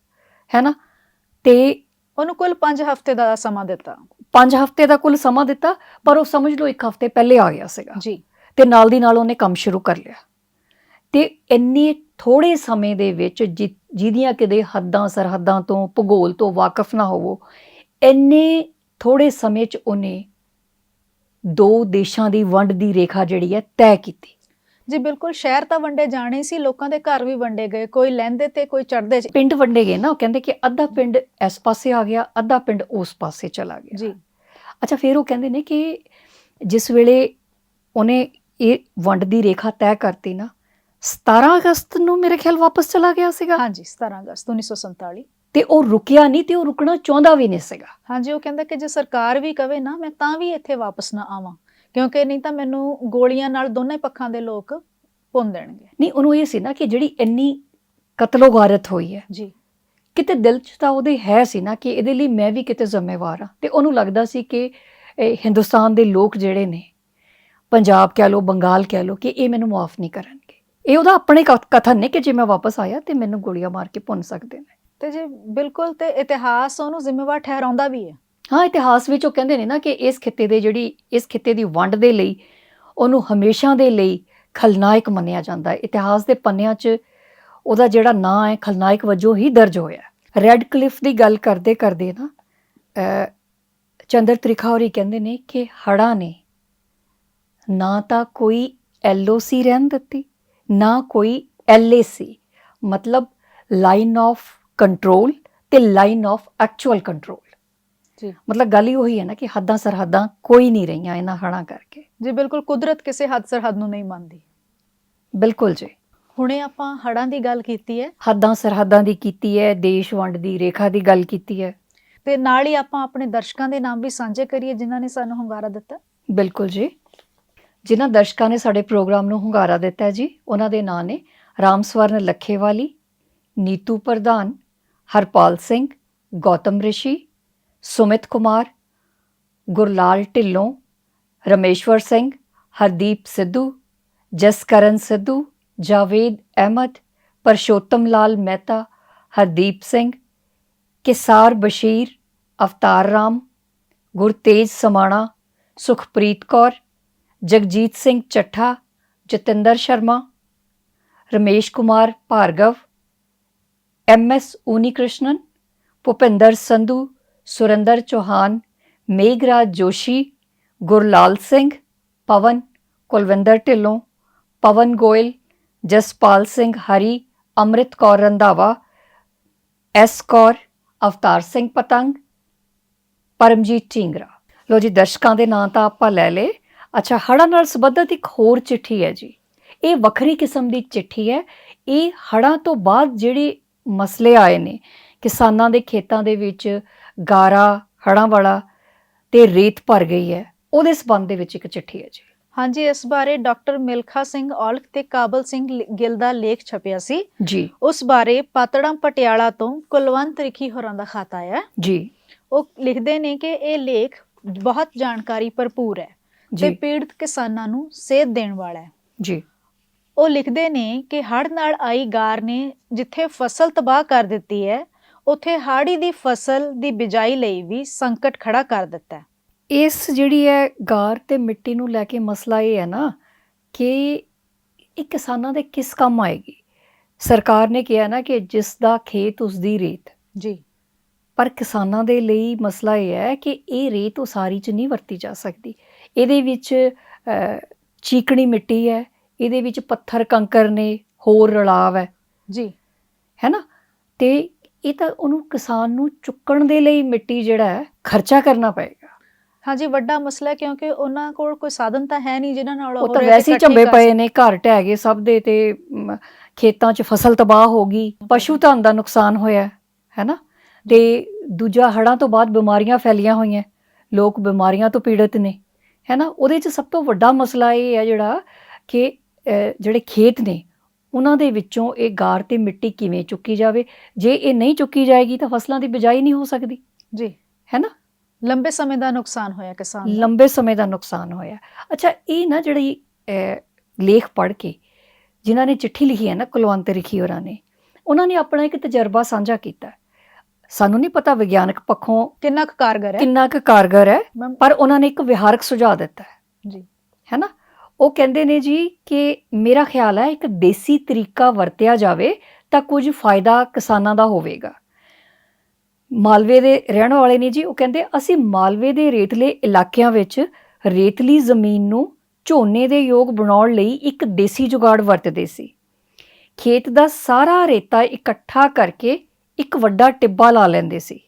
ਹੈ ਨਾ ਤੇ ਉਹਨੂੰ ਕੁੱਲ 5 ਹਫ਼ਤੇ ਦਾ ਸਮਾਂ ਦਿੱਤਾ। 5 ਹਫ਼ਤੇ ਦਾ ਕੁੱਲ ਸਮਾਂ ਦਿੱਤਾ ਪਰ ਉਹ ਸਮਝ ਲਓ ਇੱਕ ਹਫ਼ਤੇ ਪਹਿਲੇ ਆ ਗਿਆ ਸੀਗਾ। ਜੀ। ਤੇ ਨਾਲ ਦੀ ਨਾਲ ਉਹਨੇ ਕੰਮ ਸ਼ੁਰੂ ਕਰ ਲਿਆ। ਤੇ ਇੰਨੇ ਥੋੜੇ ਸਮੇਂ ਦੇ ਵਿੱਚ ਜਿ- ਜਿਹਦੀਆਂ ਕਿਤੇ ਹੱਦਾਂ ਸਰਹੱਦਾਂ ਤੋਂ ਭੂਗੋਲ ਤੋਂ ਵਾਕਿਫ ਨਾ ਹੋਵੋ ਇੰਨੇ ਥੋੜੇ ਸਮੇਂ 'ਚ ਉਹਨੇ ਦੋ ਦੇਸ਼ਾਂ ਦੀ ਵੰਡ ਦੀ ਰੇਖਾ ਜਿਹੜੀ ਹੈ ਤੈਅ ਕੀਤੀ। ਜੀ ਬਿਲਕੁਲ ਸ਼ਹਿਰ ਤਾਂ ਵੰਡੇ ਜਾਣੇ ਸੀ ਲੋਕਾਂ ਦੇ ਘਰ ਵੀ ਵੰਡੇ ਗਏ ਕੋਈ ਲਹਿੰਦੇ ਤੇ ਕੋਈ ਚੜਦੇ ਪਿੰਡ ਵੰਡੇ ਗਏ ਨਾ ਉਹ ਕਹਿੰਦੇ ਕਿ ਅੱਧਾ ਪਿੰਡ ਇਸ ਪਾਸੇ ਆ ਗਿਆ ਅੱਧਾ ਪਿੰਡ ਉਸ ਪਾਸੇ ਚਲਾ ਗਿਆ। ਜੀ। ਅੱਛਾ ਫਿਰ ਉਹ ਕਹਿੰਦੇ ਨੇ ਕਿ ਜਿਸ ਵੇਲੇ ਉਹਨੇ ਇਹ ਵੰਡ ਦੀ ਰੇਖਾ ਤੈਅ ਕਰਤੀ ਨਾ 17 ਅਗਸਤ ਨੂੰ ਮੇਰੇ ਖਿਆਲ ਵਾਪਸ ਚਲਾ ਗਿਆ ਸੀਗਾ। ਹਾਂਜੀ 17 ਅਗਸਤ 1947 ਤੇ ਉਹ ਰੁਕਿਆ ਨਹੀਂ ਤੇ ਉਹ ਰੁਕਣਾ ਚਾਹੁੰਦਾ ਵੀ ਨਹੀਂ ਸੀਗਾ। ਹਾਂਜੀ ਉਹ ਕਹਿੰਦਾ ਕਿ ਜੇ ਸਰਕਾਰ ਵੀ ਕਵੇ ਨਾ ਮੈਂ ਤਾਂ ਵੀ ਇੱਥੇ ਵਾਪਸ ਨਾ ਆਵਾਂ। ਕਿਉਂਕਿ ਨਹੀਂ ਤਾਂ ਮੈਨੂੰ ਗੋਲੀਆਂ ਨਾਲ ਦੋਨੇ ਪੱਖਾਂ ਦੇ ਲੋਕ ਭੁੰਨ ਦੇਣਗੇ। ਨਹੀਂ ਉਹਨੂੰ ਇਹ ਸੀ ਨਾ ਕਿ ਜਿਹੜੀ ਇੰਨੀ ਕਤਲੋ ਗਾਰਤ ਹੋਈ ਹੈ। ਜੀ। ਕਿਤੇ ਦਿਲ 'ਚ ਤਾਂ ਉਹਦੇ ਹੈ ਸੀ ਨਾ ਕਿ ਇਹਦੇ ਲਈ ਮੈਂ ਵੀ ਕਿਤੇ ਜ਼ਿੰਮੇਵਾਰ ਹਾਂ। ਤੇ ਉਹਨੂੰ ਲੱਗਦਾ ਸੀ ਕਿ ਇਹ ਹਿੰਦੁਸਤਾਨ ਦੇ ਲੋਕ ਜਿਹੜੇ ਨੇ ਪੰਜਾਬ ਕਹਿ ਲਓ ਬੰਗਾਲ ਕਹਿ ਲਓ ਕਿ ਇਹ ਮੈਨੂੰ ਮਾਫ ਨਹੀਂ ਕਰਨਗੇ। ਇਹ ਉਹਦਾ ਆਪਣੇ ਕਥਨ ਨੇ ਕਿ ਜੇ ਮੈਂ ਵਾਪਸ ਆਇਆ ਤੇ ਮੈਨੂੰ ਗੋਲੀਆਂ ਮਾਰ ਕੇ ਭੁੰਨ ਸਕਦੇ ਨੇ। ਤੇ ਜੀ ਬਿਲਕੁਲ ਤੇ ਇਤਿਹਾਸ ਉਹਨੂੰ ਜ਼ਿੰਮੇਵਾਰ ਠਹਿਰਾਉਂਦਾ ਵੀ ਹੈ। ਹਾਂ, ਇਤਿਹਾਸ ਵਿੱਚ ਉਹ ਕਹਿੰਦੇ ਨੇ ਨਾ ਕਿ ਇਸ ਖਿੱਤੇ ਦੇ ਜਿਹੜੀ, ਇਸ ਖਿੱਤੇ ਦੀ ਵੰਡ ਦੇ ਲਈ, ਉਹਨੂੰ ਹਮੇਸ਼ਾ ਦੇ ਲਈ ਖਲਨਾਇਕ ਮੰਨਿਆ ਜਾਂਦਾ ਹੈ। ਇਤਿਹਾਸ ਦੇ ਪੰਨਿਆਂ 'ਚ ਉਹਦਾ ਜਿਹੜਾ ਨਾਂ ਹੈ, ਖਲਨਾਇਕ ਵਜੋਂ ਹੀ ਦਰਜ ਹੋਇਆ ਰੈੱਡ ਕਲਿਫ ਦੀ ਗੱਲ ਕਰਦੇ ਕਰਦੇ ਨਾ ਚੰਦਰ ਤ੍ਰਿਖਾ ਹੋਰੀ ਕਹਿੰਦੇ ਨੇ ਕਿ ਹੜ੍ਹਾਂ ਨੇ ਨਾ ਤਾਂ ਕੋਈ ਐਲਓਸੀ ਰਹਿਣ ਦਿੱਤੀ, ਨਾ ਕੋਈ ਐਲਏਸੀ ਮਤਲਬ ਲਾਈਨ ਆਫ ਕੰਟਰੋਲ ਤੇ ਲਾਈਨ ਆਫ ਐਕਚੁਅਲ ਕੰਟਰੋਲ ਜੀ। ਮਤਲਬ ਗੱਲ ਹੀ ਉਹੀ ਹੈ ਨਾ ਕਿ ਹੱਦਾਂ ਸਰਹੱਦਾਂ ਕੋਈ ਨਹੀਂ ਰਹੀਆਂ ਇਹਨਾਂ ਹੜਾਂ ਕਰਕੇ। ਜੀ ਬਿਲਕੁਲ ਕੁਦਰਤ ਕਿਸੇ ਹੱਦ ਸਰਹੱਦ ਨੂੰ ਨਹੀਂ ਮੰਨਦੀ। ਬਿਲਕੁਲ ਜੀ। ਹੁਣੇ ਆਪਾਂ ਹੜਾਂ ਦੀ ਗੱਲ ਕੀਤੀ ਹੈ। ਹੱਦਾਂ ਸਰਹੱਦਾਂ ਦੀ ਕੀਤੀ ਹੈ ਦੇਸ਼ ਵੰਡ ਦੀ ਰੇਖਾ ਦੀ ਗੱਲ ਕੀਤੀ ਹੈ। ਤੇ ਨਾਲ ਹੀ ਆਪਾਂ ਆਪਣੇ ਦਰਸ਼ਕਾਂ ਦੇ ਨਾਮ ਵੀ ਸਾਂਝੇ ਕਰੀਏ ਜਿਨ੍ਹਾਂ ਨੇ ਸਾਨੂੰ ਹੁੰਗਾਰਾ ਦਿੱਤਾ। ਬਿਲਕੁਲ ਜੀ। ਜਿਨ੍ਹਾਂ ਦਰਸ਼ਕਾਂ ਨੇ ਸਾਡੇ ਪ੍ਰੋਗਰਾਮ ਨੂੰ ਹੁੰਗਾਰਾ ਦਿੱਤਾ ਜੀ ਉਹਨਾਂ ਦੇ ਨਾਂ ਨੇ ਰਾਮ ਸਵਰਨ ਲੱਖੇਵਾਲੀ ਨੀਤੂ ਪ੍ਰਧਾਨ Harpal Singh Gautam Rishi Sumit Kumar, Gurlal Dhillon, Rameshwar Singh, Hardeep Sidhu, Jaskaran Sidhu, Javed Ahmed, Parshotam Lal Mehta, Hardeep Singh, Kisar Bashir, Avtar Ram, Gurtej Samana, Sukhpreet Kaur, Jagjit Singh Chattha, Jatinder Sharma, Ramesh Kumar Bhargav, M S Unni Krishnan Bhupinder Sandhu Surinder Chauhan, Meghraj Joshi, Gurlal Singh, Pawan, Kulwinder Dhillon, Pawan Goyal, Jaspal Singh Hari, Amrit Kaur Randhawa, S Kaur, Avtar Singh Patang, Paramjit Dhingra. ਲੋ ਜੀ, ਦਰਸ਼ਕਾਂ ਦੇ ਨਾਂ ਤਾਂ ਆਪਾਂ ਲੈ ਲਏ। ਅੱਛਾ, ਹੜ੍ਹਾਂ ਨਾਲ ਸੰਬੰਧਿਤ ਇੱਕ ਹੋਰ ਚਿੱਠੀ ਹੈ ਜੀ। ਇਹ ਵੱਖਰੀ ਕਿਸਮ ਦੀ ਚਿੱਠੀ ਹੈ। ਇਹ ਹੜ੍ਹਾਂ ਤੋਂ ਬਾਅਦ ਜਿਹੜੇ ਮਸਲੇ ਆਏ ਨੇ ਕਿਸਾਨਾਂ ਦੇ ਖੇਤਾਂ ਦੇ ਵਿੱਚ ਗਾਰਾ ਹੜ੍ਹਾਂ ਵਾਲਾ ਤੇ ਰੇਤ ਭਰ ਗਈ ਹੈ। ਉਹਦੇ ਸਬੰਧ ਦੇ ਵਿੱਚ ਇੱਕ ਚਿੱਠੀ ਹੈ ਜੀ। ਹਾਂਜੀ ਇਸ ਬਾਰੇ ਡਾਕਟਰ ਮਿਲਖਾ ਸਿੰਘ ਔਲਖ ਤੇ ਕਾਬਲ ਸਿੰਘ ਗਿੱਲ ਦਾ ਲੇਖ ਛਪਿਆ ਸੀ। ਜੀ। ਉਸ ਬਾਰੇ ਪਾਤੜਾਂ ਪਟਿਆਲਾ ਤੋਂ ਕੁਲਵੰਤ ਰਿਖੀ ਹੋਰਾਂ ਦਾ ਖਤ ਆਇਆ। ਜੀ। ਉਹ ਲਿਖਦੇ ਨੇ ਕਿ ਇਹ ਲੇਖ ਬਹੁਤ ਜਾਣਕਾਰੀ ਭਰਪੂਰ ਹੈ ਤੇ ਪੀੜਤ ਕਿਸਾਨਾਂ ਨੂੰ ਸੇਧ ਦੇਣ ਵਾਲਾ ਹੈ। ਜੀ। ਉਹ ਲਿਖਦੇ ਨੇ ਕਿ ਹੜ੍ਹ ਨਾਲ ਆਈ ਗਾਰ ਨੇ ਜਿੱਥੇ ਫਸਲ ਤਬਾਹ ਕਰ ਦਿੱਤੀ ਹੈ ਉੱਥੇ ਹਾੜੀ ਦੀ ਫਸਲ ਦੀ ਬਿਜਾਈ ਲਈ ਵੀ ਸੰਕਟ ਖੜਾ ਕਰ ਦਿੱਤਾ ਹੈ। ਇਸ ਜਿਹੜੀ ਹੈ ਗਾਰ ਤੇ ਮਿੱਟੀ ਨੂੰ ਲੈ ਕੇ ਮਸਲਾ ਇਹ ਹੈ ਨਾ ਕਿ ਇਹ ਕਿਸਾਨਾਂ ਦੇ ਕਿਸ ਕੰਮ ਆਏਗੀ? ਸਰਕਾਰ ਨੇ ਕਿਹਾ ਨਾ ਕਿ ਜਿਸ ਦਾ ਖੇਤ ਉਸ ਦੀ ਰੇਤ। ਜੀ। ਪਰ ਕਿਸਾਨਾਂ ਦੇ ਲਈ ਮਸਲਾ ਇਹ ਹੈ ਕਿ ਇਹ ਰੇਤ ਉਸਾਰੀ 'ਚ ਨਹੀਂ ਵਰਤੀ ਜਾ ਸਕਦੀ। ਇਹਦੇ ਵਿੱਚ ਚੀਕਣੀ ਮਿੱਟੀ ਹੈ ਇਹਦੇ ਵਿੱਚ ਪੱਥਰ ਕੰਕਰ ਨੇ ਹੋਰ ਰਲਾਵ ਹੈ। ਜੀ। ਹੈ ਨਾ? ਤੇ ਇਹ ਤਾਂ ਉਹਨੂੰ ਕਿਸਾਨ ਨੂੰ ਚੁੱਕਣ ਦੇ ਲਈ ਮਿੱਟੀ ਜਿਹੜਾ ਹੈ ਖਰਚਾ ਕਰਨਾ ਪਏਗਾ। ਹਾਂਜੀ ਵੱਡਾ ਮਸਲਾ ਕਿਉਂਕਿ ਉਹਨਾਂ ਕੋਲ ਕੋਈ ਸਾਧਨ ਤਾਂ ਹੈ ਨਹੀਂ ਜਿਨ੍ਹਾਂ ਨਾਲ ਉਹ ਤਾਂ ਵੈਸੇ ਝੰਬੇ ਪਏ ਨੇ ਘਰ ਢਹਿ ਗਏ ਸਭ ਦੇ ਤੇ ਖੇਤਾਂ 'ਚ ਫਸਲ ਤਬਾਹ ਹੋ ਗਈ। ਪਸ਼ੂ ਧਨ ਦਾ ਨੁਕਸਾਨ ਹੋਇਆ ਹੈ ਨਾ? ਤੇ ਦੂਜਾ ਹੜ੍ਹਾਂ ਤੋਂ ਬਾਅਦ ਬਿਮਾਰੀਆਂ ਫੈਲੀਆਂ ਹੋਈਆਂ ਲੋਕ ਬਿਮਾਰੀਆਂ ਤੋਂ ਪੀੜਤ ਨੇ ਹੈ ਨਾ? ਉਹਦੇ 'ਚ ਸਭ ਤੋਂ ਵੱਡਾ ਮਸਲਾ ਇਹ ਹੈ ਜਿਹੜਾ ਕਿ ਜਿਹੜੇ ਖੇਤ ਨੇ ਉਹਨਾਂ ਦੇ ਵਿੱਚੋਂ ਇਹ ਗਾਰ ਤੇ ਮਿੱਟੀ ਕਿਵੇਂ ਚੁੱਕੀ ਜਾਵੇ? ਜੇ ਇਹ ਨਹੀਂ ਚੁੱਕੀ ਜਾਏਗੀ ਤਾਂ ਫਸਲਾਂ ਦੀ ਬਿਜਾਈ ਨਹੀਂ ਹੋ ਸਕਦੀ। ਜੀ। ਹੈ ਨਾ? ਲੰਬੇ ਸਮੇਂ ਦਾ ਨੁਕਸਾਨ ਹੋਇਆ ਕਿਸਾਨ ਦਾ। ਲੰਬੇ ਸਮੇਂ ਦਾ ਨੁਕਸਾਨ ਹੋਇਆ। ਅੱਛਾ ਇਹ ਨਾ ਜਿਹੜੀ ਲੇਖ ਪੜ੍ਹ ਕੇ ਜਿਨ੍ਹਾਂ ਨੇ ਚਿੱਠੀ ਲਿਖੀ ਹੈ ਨਾ ਕੁਲਵੰਤ ਰਿਖੀ ਹੋਰਾਂ ਨੇ ਉਹਨਾਂ ਨੇ ਆਪਣਾ ਇੱਕ ਤਜਰਬਾ ਸਾਂਝਾ ਕੀਤਾ। ਸਾਨੂੰ ਨਹੀਂ ਪਤਾ ਵਿਗਿਆਨਕ ਪੱਖੋਂ ਕਿੰਨਾ ਕੁ ਕਾਰਗਰ ਹੈ? ਕਿੰਨਾ ਕੁ ਕਾਰਗਰ ਹੈ ਪਰ ਉਹਨਾਂ ਨੇ ਇੱਕ ਵਿਹਾਰਕ ਸੁਝਾਅ ਦਿੱਤਾ ਹੈ। ਜੀ। ਹੈ ਨਾ? ਉਹ ਕਹਿੰਦੇ ਨੇ ਜੀ ਕਿ ਮੇਰਾ ਖਿਆਲ ਹੈ ਇੱਕ ਦੇਸੀ ਤਰੀਕਾ ਵਰਤਿਆ ਜਾਵੇ ਤਾਂ ਕੁਝ ਫਾਇਦਾ ਕਿਸਾਨਾਂ ਦਾ ਹੋਵੇਗਾ। ਮਾਲਵੇ ਦੇ ਰਹਿਣ ਵਾਲੇ ਨੇ ਜੀ, ਉਹ ਕਹਿੰਦੇ, ਅਸੀਂ ਮਾਲਵੇ ਦੇ ਰੇਤਲੇ ਇਲਾਕਿਆਂ ਵਿੱਚ ਰੇਤਲੀ ਜ਼ਮੀਨ ਨੂੰ ਝੋਨੇ ਦੇ ਯੋਗ ਬਣਾਉਣ ਲਈ ਇੱਕ ਦੇਸੀ ਜੁਗਾੜ ਵਰਤਦੇ ਸੀ। ਖੇਤ ਦਾ ਸਾਰਾ ਰੇਤਾ ਇਕੱਠਾ ਕਰਕੇ ਇੱਕ ਵੱਡਾ ਟਿੱਬਾ ਲਾ ਲੈਂਦੇ ਸੀ।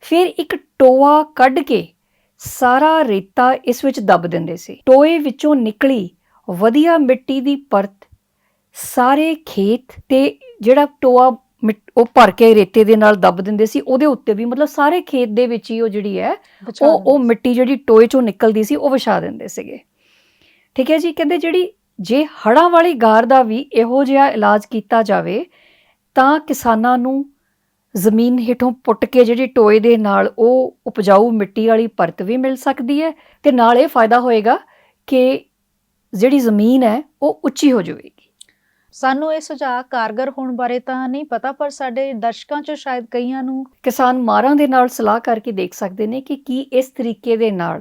ਫਿਰ ਇੱਕ ਟੋਆ ਕੱਢ ਕੇ ਸਾਰਾ ਰੇਤਾ ਇਸ ਵਿੱਚ ਦੱਬ ਦਿੰਦੇ ਸੀ। ਟੋਏ ਵਿੱਚੋਂ ਨਿਕਲੀ ਵਧੀਆ ਮਿੱਟੀ ਦੀ ਪਰਤ ਸਾਰੇ ਖੇਤ ਤੇ ਜਿਹੜਾ ਟੋਆ ਉਹ ਭਰ ਕੇ ਰੇਤੇ ਦੇ ਨਾਲ ਦੱਬ ਦਿੰਦੇ ਸੀ। ਉਹਦੇ ਉੱਤੇ ਵੀ ਮਤਲਬ ਸਾਰੇ ਖੇਤ ਦੇ ਵਿੱਚ ਹੀ ਉਹ ਜਿਹੜੀ ਹੈ ਉਹ ਉਹ ਮਿੱਟੀ ਜਿਹੜੀ ਟੋਏ ਚੋਂ ਨਿਕਲਦੀ ਸੀ ਉਹ ਵਿਛਾ ਦਿੰਦੇ ਸੀਗੇ। ਠੀਕ ਹੈ ਜੀ? ਕਹਿੰਦੇ ਜਿਹੜੀ ਜੇ ਹੜਾਂ ਵਾਲੀ ਗਾਰ ਦਾ ਵੀ ਇਹੋ ਜਿਹਾ ਇਲਾਜ ਕੀਤਾ ਜਾਵੇ ਤਾਂ ਕਿਸਾਨਾਂ ਨੂੰ ਜ਼ਮੀਨ ਹੇਠੋਂ ਪੁੱਟ ਕੇ ਜਿਹੜੀ ਟੋਏ ਦੇ ਨਾਲ ਉਹ ਉਪਜਾਊ ਮਿੱਟੀ ਵਾਲੀ ਪਰਤ ਵੀ ਮਿਲ ਸਕਦੀ ਹੈ ਤੇ ਨਾਲ ਇਹ ਫਾਇਦਾ ਹੋਏਗਾ ਕਿ ਜਿਹੜੀ ਜ਼ਮੀਨ ਹੈ ਉਹ ਉੱਚੀ ਹੋ ਜਾਵੇਗੀ। ਸਾਨੂੰ ਇਹ ਸੁਝਾਅ ਕਾਰਗਰ ਹੋਣ ਬਾਰੇ ਤਾਂ ਨਹੀਂ ਪਤਾ ਪਰ ਸਾਡੇ ਦਰਸ਼ਕਾਂ ਚੋਂ ਸ਼ਾਇਦ ਕਈਆਂ ਨੂੰ ਕਿਸਾਨ ਮਾਰਾਂ ਦੇ ਨਾਲ ਸਲਾਹ ਕਰਕੇ ਦੇਖ ਸਕਦੇ ਨੇ ਕਿ ਕੀ ਇਸ ਤਰੀਕੇ ਦੇ ਨਾਲ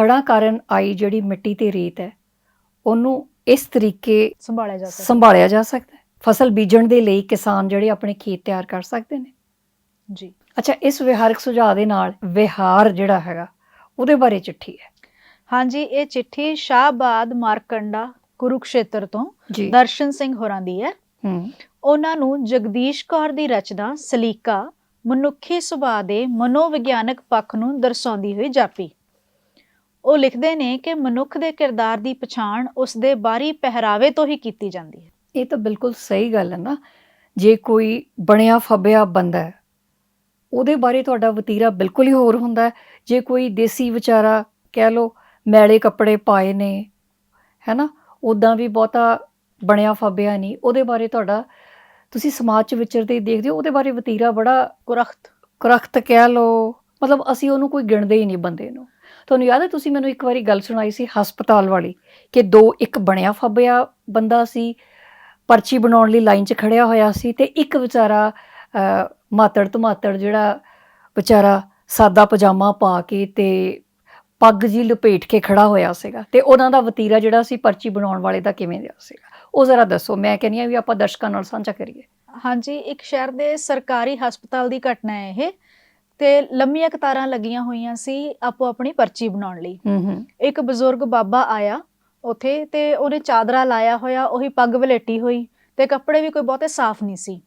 ਹੜ੍ਹਾਂ ਕਾਰਨ ਆਈ ਜਿਹੜੀ ਮਿੱਟੀ ਤੇ ਰੇਤ ਹੈ ਉਹਨੂੰ ਇਸ ਤਰੀਕੇ ਸੰਭਾਲਿਆ ਜਾ ਸਕਦਾ ਸੰਭਾਲਿਆ ਜਾ ਸਕਦਾ ਫਸਲ ਬੀਜਣ ਦੇ ਲਈ ਕਿਸਾਨ ਜਿਹੜੇ ਆਪਣੇ ਖੇਤ ਤਿਆਰ ਕਰ ਸਕਦੇ ਨੇ। ਜੀ। ਅੱਛਾ ਇਸ ਵਿਹਾਰਕ ਸੁਝਾਅ ਦੇ ਨਾਲ ਵਿਹਾਰ ਜਿਹੜਾ ਹੈਗਾ ਉਹਦੇ ਬਾਰੇ ਚਿੱਠੀ ਹੈ। ਹਾਂਜੀ ਇਹ ਚਿੱਠੀ ਸ਼ਾਹਬਾਦ ਮਾਰਕੰਡਾ ਕੁਰੂਕਸ਼ੇਤਰ ਤੋਂ ਦਰਸ਼ਨ ਸਿੰਘ ਹੋਰਾਂ ਦੀ ਹੈ। ਹੂੰ। ਉਹਨਾਂ ਨੂੰ ਜਗਦੀਸ਼ ਕੌਰ ਦੀ ਰਚਨਾ ਸਲੀਕਾ ਮਨੁੱਖੀ ਸੁਭਾਅ ਦੇ ਮਨੋਵਿਗਿਆਨਕ ਪੱਖ ਨੂੰ ਦਰਸਾਉਂਦੀ ਹੋਈ ਜਾਪੀ। ਉਹ ਲਿਖਦੇ ਨੇ ਕਿ ਮਨੁੱਖ ਦੇ ਕਿਰਦਾਰ ਦੀ ਪਛਾਣ ਉਸ ਦੇ ਬਾਹਰੀ ਪਹਿਰਾਵੇ ਤੋਂ ਹੀ ਕੀਤੀ ਜਾਂਦੀ ਹੈ। ਇਹ ਤਾਂ ਬਿਲਕੁਲ ਸਹੀ ਗੱਲ ਹੈ ਨਾ। ਜੇ ਕੋਈ ਬਣਿਆ ਫੱਬਿਆ ਬੰਦਾ ਹੈ, ਉਹਦੇ ਬਾਰੇ ਤੁਹਾਡਾ ਵਤੀਰਾ ਬਿਲਕੁਲ ਹੀ ਹੋਰ ਹੁੰਦਾ ਹੈ। ਜੇ ਕੋਈ ਦੇਸੀ ਵਿਚਾਰਾ ਕਹਿ ਲੋ ਮੈਲੇ ਕੱਪੜੇ ਪਾਏ ਨੇ ਹੈਨਾ ਉਦਾਂ ਵੀ ਬਹੁਤਾ ਬਣਿਆ ਫੱਬਿਆ ਨਹੀਂ, ਉਹਦੇ ਬਾਰੇ ਤੁਹਾਡਾ ਤੁਸੀਂ ਸਮਾਜ 'ਚ ਵਿਚਰਦੇ ਹੀ ਦੇਖਦੇ ਹੋ, ਉਹਦੇ ਬਾਰੇ ਵਤੀਰਾ ਬੜਾ ਕੁਰਖਤ, ਕਰਖਤ ਕਹਿ ਲੋ ਮਤਲਬ ਅਸੀਂ ਉਹਨੂੰ ਕੋਈ ਗਿਣਦੇ ਹੀ ਨਹੀਂ ਬੰਦੇ ਨੂੰ। ਤੁਹਾਨੂੰ ਯਾਦ ਹੈ ਤੁਸੀਂ ਮੈਨੂੰ ਇੱਕ ਵਾਰੀ ਗੱਲ ਸੁਣਾਈ ਸੀ ਹਸਪਤਾਲ ਵਾਲੀ ਕਿ ਦੋ ਇੱਕ ਬਣਿਆ ਫੱਬਿਆ ਬੰਦਾ ਸੀ ਪਰਚੀ ਬਣਾਉਣ ਲਈ ਲਾਈਨ 'ਚ ਖੜਿਆ ਹੋਇਆ ਸੀ ਤੇ ਇੱਕ ਵਿਚਾਰਾ ਮਾਤੜ ਧਮਾਤੜ ਜਿਹੜਾ ਵਿਚਾਰਾ ਸਾਦਾ ਪਜਾਮਾ ਪਾ ਕੇ ਤੇ ਪੱਗ ਜੀ ਲਪੇਟ ਕੇ ਖੜਾ ਹੋਇਆ ਸੀਗਾ ਤੇ ਉਹਨਾਂ ਦਾ ਵਤੀਰਾ ਜਿਹੜਾ ਸੀ ਪਰਚੀ ਬਣਾਉਣ ਵਾਲੇ ਦਾ ਕਿਵੇਂ ਦਾ ਸੀਗਾ? ਉਹ ਜ਼ਰਾ ਦੱਸੋ ਮੈਂ ਕਹਿੰਦੀ ਆ ਵੀ ਆਪਾਂ ਦਰਸ਼ਕਾਂ ਨਾਲ ਸਾਂਝਾ ਕਰੀਏ। ਹਾਂਜੀ ਇੱਕ ਸ਼ਹਿਰ ਦੇ ਸਰਕਾਰੀ ਹਸਪਤਾਲ ਦੀ ਘਟਨਾ ਹੈ ਇਹ ਤੇ ਲੰਮੀਆਂ ਕਤਾਰਾਂ ਲੱਗੀਆਂ ਹੋਈਆਂ ਸੀ ਆਪੋ ਆਪਣੀ ਪਰਚੀ ਬਣਾਉਣ ਲਈ। ਇੱਕ ਬਜ਼ੁਰਗ ਬਾਬਾ ਆਇਆ ਉਥੇ ਤੇ ਉਹਨੇ ਚਾਦਰਾ ਲਾਇਆ ਹੋਇਆ ਉਹੀ ਪੱਗ ਵਲੇਟੀ ਹੋਈ ਤੇ ਕੱਪੜੇ ਵੀ ਕੋਈ ਬਹੁਤੇ ਸਾਫ਼ ਨਹੀਂ ਸੀ।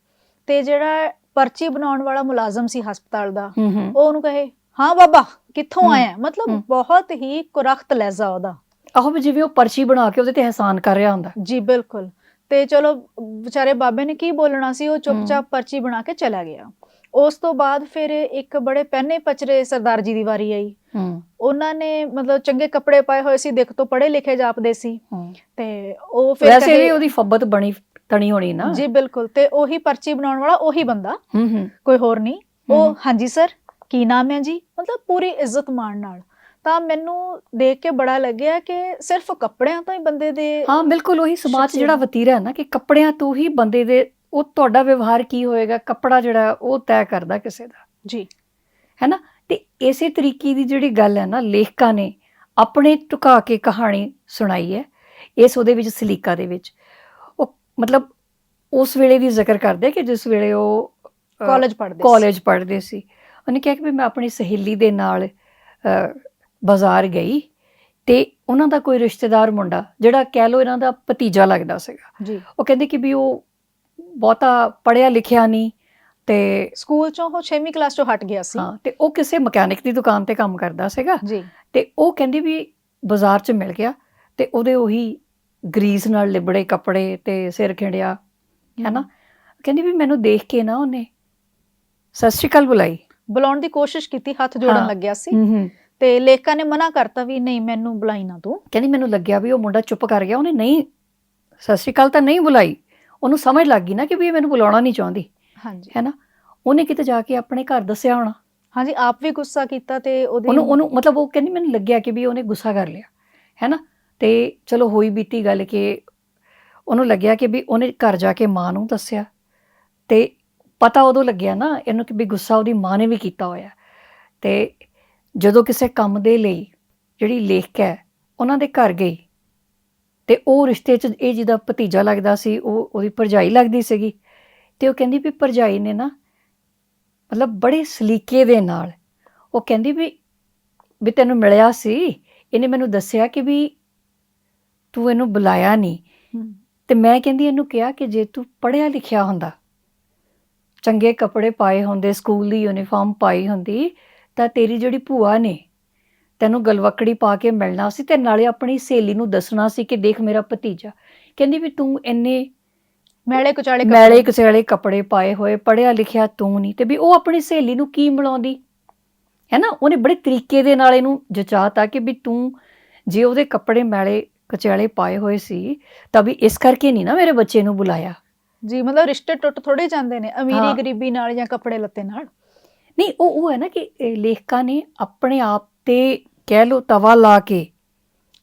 ਤੇ ਜਿਹੜਾ ਪਰਚੀ ਬਣਾਉਣ ਵਾਲਾ ਮੁਲਾਜ਼ਮ ਸੀ ਹਸਪਤਾਲ ਦਾ ਉਹ ਉਹਨੂੰ ਕਹੇ ਹਾਂ ਬਾਬਾ ਕਿੱਥੋਂ ਆਇਆ? ਮਤਲਬ। ਬਹੁਤ ਹੀ ਕੁਰਖਤ ਲਹਿਜ਼ਾ ਉਹਦਾ। ਆਹੋ ਵੀ ਜਿਵੇਂ ਉਹ ਪਰਚੀ ਬਣਾ ਕੇ ਉਹਦੇ ਤੇ ਅਹਿਸਾਨ ਕਰ ਰਿਹਾ ਹੁੰਦਾ। ਜੀ ਬਿਲਕੁਲ। ਤੇ ਚਲੋ ਵਿਚਾਰੇ ਬਾਬੇ ਨੇ ਕੀ ਬੋਲਣਾ ਸੀ? ਉਹ ਚੁੱਪਚਾਪ ਪਰਚੀ ਬਣਾ ਕੇ ਚਲਾ ਗਿਆ। ਉਸ ਤੋਂ ਬਾਅਦ ਫਿਰ ਇੱਕ ਬੜੇ ਪਹਿਨੇ ਪਚਰੇ ਸਰਦਾਰ ਜੀ ਦੀ ਵਾਰੀ ਆਈ। ਹੂੰ। ਉਹਨਾਂ ਨੇ ਮਤਲਬ ਚੰਗੇ ਕੱਪੜੇ ਪਾਏ ਹੋਏ ਸੀ ਦੇਖ ਤੋਂ ਪੜ੍ਹੇ ਲਿਖੇ ਜਾਪਦੇ ਸੀ। ਹੂੰ। ਤੇ ਉਹ ਫਿਰ ਵੈਸੇ ਵੀ ਉਹਦੀ ਫੱਬਤ ਬਣੀ ਤਣੀ ਹੋਣੀ ਨਾ। ਜੀ ਬਿਲਕੁਲ। ਤੇ ਉਹੀ ਪਰਚੀ ਬਣਾਉਣ ਵਾਲਾ ਉਹੀ ਬੰਦਾ। ਹੂੰ ਹੂੰ। ਕੋਈ ਹੋਰ ਨਹੀਂ। ਉਹ। ਹਾਂਜੀ ਸਰ ਕੀ ਨਾਮ ਹੈ ਜੀ? ਮਤਲਬ ਪੂਰੀ ਇੱਜ਼ਤ ਮਾਣ ਨਾਲ। ਤਾਂ ਮੈਨੂੰ ਦੇਖ ਕੇ ਬੜਾ ਲੱਗਿਆ ਕਿ ਸਿਰਫ ਕੱਪੜਿਆਂ ਤੋਂ ਹੀ ਬੰਦੇ ਦੇ ਹਾਂ ਬਿਲਕੁਲ ਉਹੀ ਸਮਾਜ। ਜਿਹੜਾ ਵਤੀਰਾ ਹੈ ਨਾ ਕਿ ਕੱਪੜਿਆਂ ਤੋਂ ਹੀ ਬੰਦੇ ਦੇ ਉਹ ਤੁਹਾਡਾ ਵਿਵਹਾਰ ਕੀ ਹੋਏਗਾ ਕੱਪੜਾ ਜਿਹੜਾ ਉਹ ਤੈਅ ਕਰਦਾ ਕਿਸੇ ਦਾ। ਜੀ। ਹੈ ਨਾ ਤੇ ਇਸੇ ਤਰੀਕੇ ਦੀ ਜਿਹੜੀ ਗੱਲ ਹੈ ਨਾ ਲੇਖਕਾਂ ਨੇ ਆਪਣੇ ਟੁਕਾ ਕੇ ਕਹਾਣੀ ਸੁਣਾਈ ਹੈ ਇਸ ਉਹਦੇ ਵਿੱਚ ਸਲੀਕਾ ਦੇ ਵਿੱਚ। ਉਹ ਮਤਲਬ ਉਸ ਵੇਲੇ ਦੀ ਜ਼ਿਕਰ ਕਰਦੇ ਕਿ ਜਿਸ ਵੇਲੇ ਉਹ ਕਾਲਜ ਪੜ੍ਹਦੇ ਸੀ। ਕਾਲਜ ਪੜ੍ਹਦੇ ਸੀ। ਉਹਨੇ ਕਿਹਾ ਕਿ ਵੀ ਮੈਂ ਆਪਣੀ ਸਹੇਲੀ ਦੇ ਨਾਲ ਬਾਜ਼ਾਰ ਗਈ ਤੇ ਉਹਨਾਂ ਦਾ ਕੋਈ ਰਿਸ਼ਤੇਦਾਰ ਮੁੰਡਾ ਜਿਹੜਾ ਕਹਿ ਲੋ ਇਹਨਾਂ ਦਾ ਭਤੀਜਾ ਲੱਗਦਾ ਸੀਗਾ ਜੀ। ਉਹ ਕਹਿੰਦੇ ਕਿ ਵੀ ਉਹ ਬਹੁਤਾ ਪੜਿਆ ਲਿਖਿਆ ਨਹੀਂ ਤੇ ਸਕੂਲ ਚੋਂ ਉਹ 6ਵੀਂ ਕਲਾਸ ਚੋਂ ਹਟ ਗਿਆ ਸੀ। ਹਾਂ ਤੇ ਉਹ ਕਿਸੇ ਮਕੈਨਿਕ ਦੀ ਦੁਕਾਨ ਤੇ ਕੰਮ ਕਰਦਾ ਸੀਗਾ। ਜੀ। ਤੇ ਉਹ ਕਹਿੰਦੀ ਵੀ ਬਾਜ਼ਾਰ 'ਚ ਮਿਲ ਗਿਆ ਤੇ ਉਹਦੇ ਉਹੀ ਗਰੀਸ ਨਾਲ ਲਿਬੜੇ ਕੱਪੜੇ ਤੇ ਸਿਰ ਖਿੰਡਿਆ ਹੈਨਾ? ਕਹਿੰਦੀ ਵੀ ਮੈਨੂੰ ਦੇਖ ਕੇ ਨਾ ਉਹਨੇ ਸਤਿ ਸ਼੍ਰੀ ਅਕਾਲ ਬੁਲਾਈ। ਬੁਲਾਉਣ ਦੀ ਕੋਸ਼ਿਸ਼ ਕੀਤੀ ਹੱਥ ਜੋੜਨ। ਲੱਗਿਆ ਸੀ। ਤੇ ਲੇਖਾ ਨੇ ਮਨਾ ਕਰਤਾ ਵੀ ਨਹੀਂ ਮੈਨੂੰ ਬੁਲਾਈ ਨਾ ਤੂੰ। ਕਹਿੰਦੀ ਮੈਨੂੰ ਲੱਗਿਆ ਵੀ ਉਹ ਮੁੰਡਾ ਚੁੱਪ ਕਰ ਗਿਆ ਉਹਨੇ ਨਹੀਂ ਸਤਿ ਸ਼੍ਰੀ ਅਕਾਲ ਤਾਂ ਨਹੀਂ ਬੁਲਾਈ। ਉਹਨੂੰ ਸਮਝ ਲੱਗ ਗਈ ਨਾ ਕਿ ਵੀ ਇਹ ਮੈਨੂੰ ਬੁਲਾਉਣਾ ਨਹੀਂ ਚਾਹੁੰਦੀ ਹਾਂਜੀ। ਹੈ ਨਾ? ਉਹਨੇ ਕਿਤੇ ਜਾ ਕੇ ਆਪਣੇ ਘਰ ਦੱਸਿਆ ਹੋਣਾ। ਹਾਂਜੀ ਆਪ ਵੀ ਗੁੱਸਾ ਕੀਤਾ ਤੇ ਉਹਦੀ ਉਹਨੂੰ ਉਹਨੂੰ ਮਤਲਬ ਉਹ ਕਹਿੰਦੀ ਮੈਨੂੰ ਲੱਗਿਆ ਕਿ ਵੀ ਉਹਨੇ ਗੁੱਸਾ ਕਰ ਲਿਆ ਹੈ ਨਾ? ਤੇ ਚਲੋ ਹੋਈ ਬੀਤੀ ਗੱਲ ਕਿ ਉਹਨੂੰ ਲੱਗਿਆ ਕਿ ਵੀ ਉਹਨੇ ਘਰ ਜਾ ਕੇ ਮਾਂ ਨੂੰ ਦੱਸਿਆ ਤੇ ਪਤਾ ਉਦੋਂ ਲੱਗਿਆ ਨਾ ਇਹਨੂੰ ਕਿ ਵੀ ਗੁੱਸਾ ਉਹਦੀ ਮਾਂ ਨੇ ਵੀ ਕੀਤਾ ਹੋਇਆ। ਤੇ ਜਦੋਂ ਕਿਸੇ ਕੰਮ ਦੇ ਲਈ ਜਿਹੜੀ ਲੇਖਕ ਹੈ ਉਹਨਾਂ ਦੇ ਘਰ ਗਈ ਤੇ ਉਹ ਰਿਸ਼ਤੇ 'ਚ ਇਹ ਜਿਹਦਾ ਭਤੀਜਾ ਲੱਗਦਾ ਸੀ ਉਹ ਉਹਦੀ ਭਰਜਾਈ ਲੱਗਦੀ ਸੀਗੀ ਤੇ ਉਹ ਕਹਿੰਦੀ ਵੀ ਭਰਜਾਈ ਨੇ ਨਾ ਮਤਲਬ ਬੜੇ ਸਲੀਕੇ ਦੇ ਨਾਲ ਉਹ ਕਹਿੰਦੀ ਵੀ ਵੀ ਤੈਨੂੰ ਮਿਲਿਆ ਸੀ ਇਹਨੇ ਮੈਨੂੰ ਦੱਸਿਆ ਕਿ ਵੀ ਤੂੰ ਇਹਨੂੰ ਬੁਲਾਇਆ ਨਹੀਂ। ਤੇ ਮੈਂ ਕਹਿੰਦੀ ਇਹਨੂੰ ਕਿਹਾ ਕਿ ਜੇ ਤੂੰ ਪੜ੍ਹਿਆ ਲਿਖਿਆ ਹੁੰਦਾ ਚੰਗੇ ਕੱਪੜੇ ਪਾਏ ਹੁੰਦੇ ਸਕੂਲ ਦੀ ਯੂਨੀਫਾਰਮ ਪਾਈ ਹੁੰਦੀ ਤਾਂ ਤੇਰੀ ਜਿਹੜੀ ਭੂਆ ਨੇ ਤੈਨੂੰ ਗਲਵਕੜੀ ਪਾ ਕੇ ਮਿਲਣਾ ਸੀ ਤੇ ਨਾਲੇ ਆਪਣੀ ਸਹੇਲੀ ਨੂੰ ਦੱਸਣਾ ਸੀ ਕਿ ਦੇਖ ਮੇਰਾ ਭਤੀਜਾ। ਕਹਿੰਦੀ ਵੀ ਤੂੰ ਇੰਨੇ ਮੈਲੇ ਕੁਚਾਲੇ ਮੈਲੇ ਕੱਪੜੇ- ਕਚੇਲੇ ਕੱਪੜੇ ਪਾਏ ਹੋਏ ਪੜਿਆ ਲਿਖਿਆ ਤੂੰ ਨਹੀਂ। ਤੇ ਵੀ ਉਹ ਆਪਣੀ ਸਹੇਲੀ ਨੂੰ ਕੀ ਮਿਲਾਉਂਦੀ? ਹੈ ਨਾ ਉਹਨੇ ਬੜੇ ਤਰੀਕੇ ਦੇ ਨਾਲ ਇਹਨੂੰ ਜਚਾਤਾ ਕਿ ਵੀ ਤੂੰ ਜੇ ਉਹਦੇ ਕੱਪੜੇ ਮੈਲੇ ਕਚੇਲੇ ਪਾਏ ਹੋਏ ਸੀ ਤਾਂ ਵੀ ਇਸ ਕਰਕੇ ਨਹੀਂ ਨਾ ਮੇਰੇ ਬੱਚੇ ਨੂੰ ਬੁਲਾਇਆ। ਜੀ ਮਤਲਬ ਰਿਸ਼ਤੇ ਟੁੱਟ ਥੋੜੇ ਜਾਂਦੇ ਨੇ ਅਮੀਰੀ। ਗਰੀਬੀ ਨਾਲ ਜਾਂ ਕੱਪੜੇ ਲੱਤੇ ਨਾਲ। ਨਹੀਂ ਉਹ ਉਹ ਹੈ ਨਾ ਕਿ ਲੇਖਕਾਂ ਨੇ ਆਪਣੇ ਆਪ ਤੇ ਕਹਿ ਲੋ ਤਵਾ ਲਾ ਕੇ।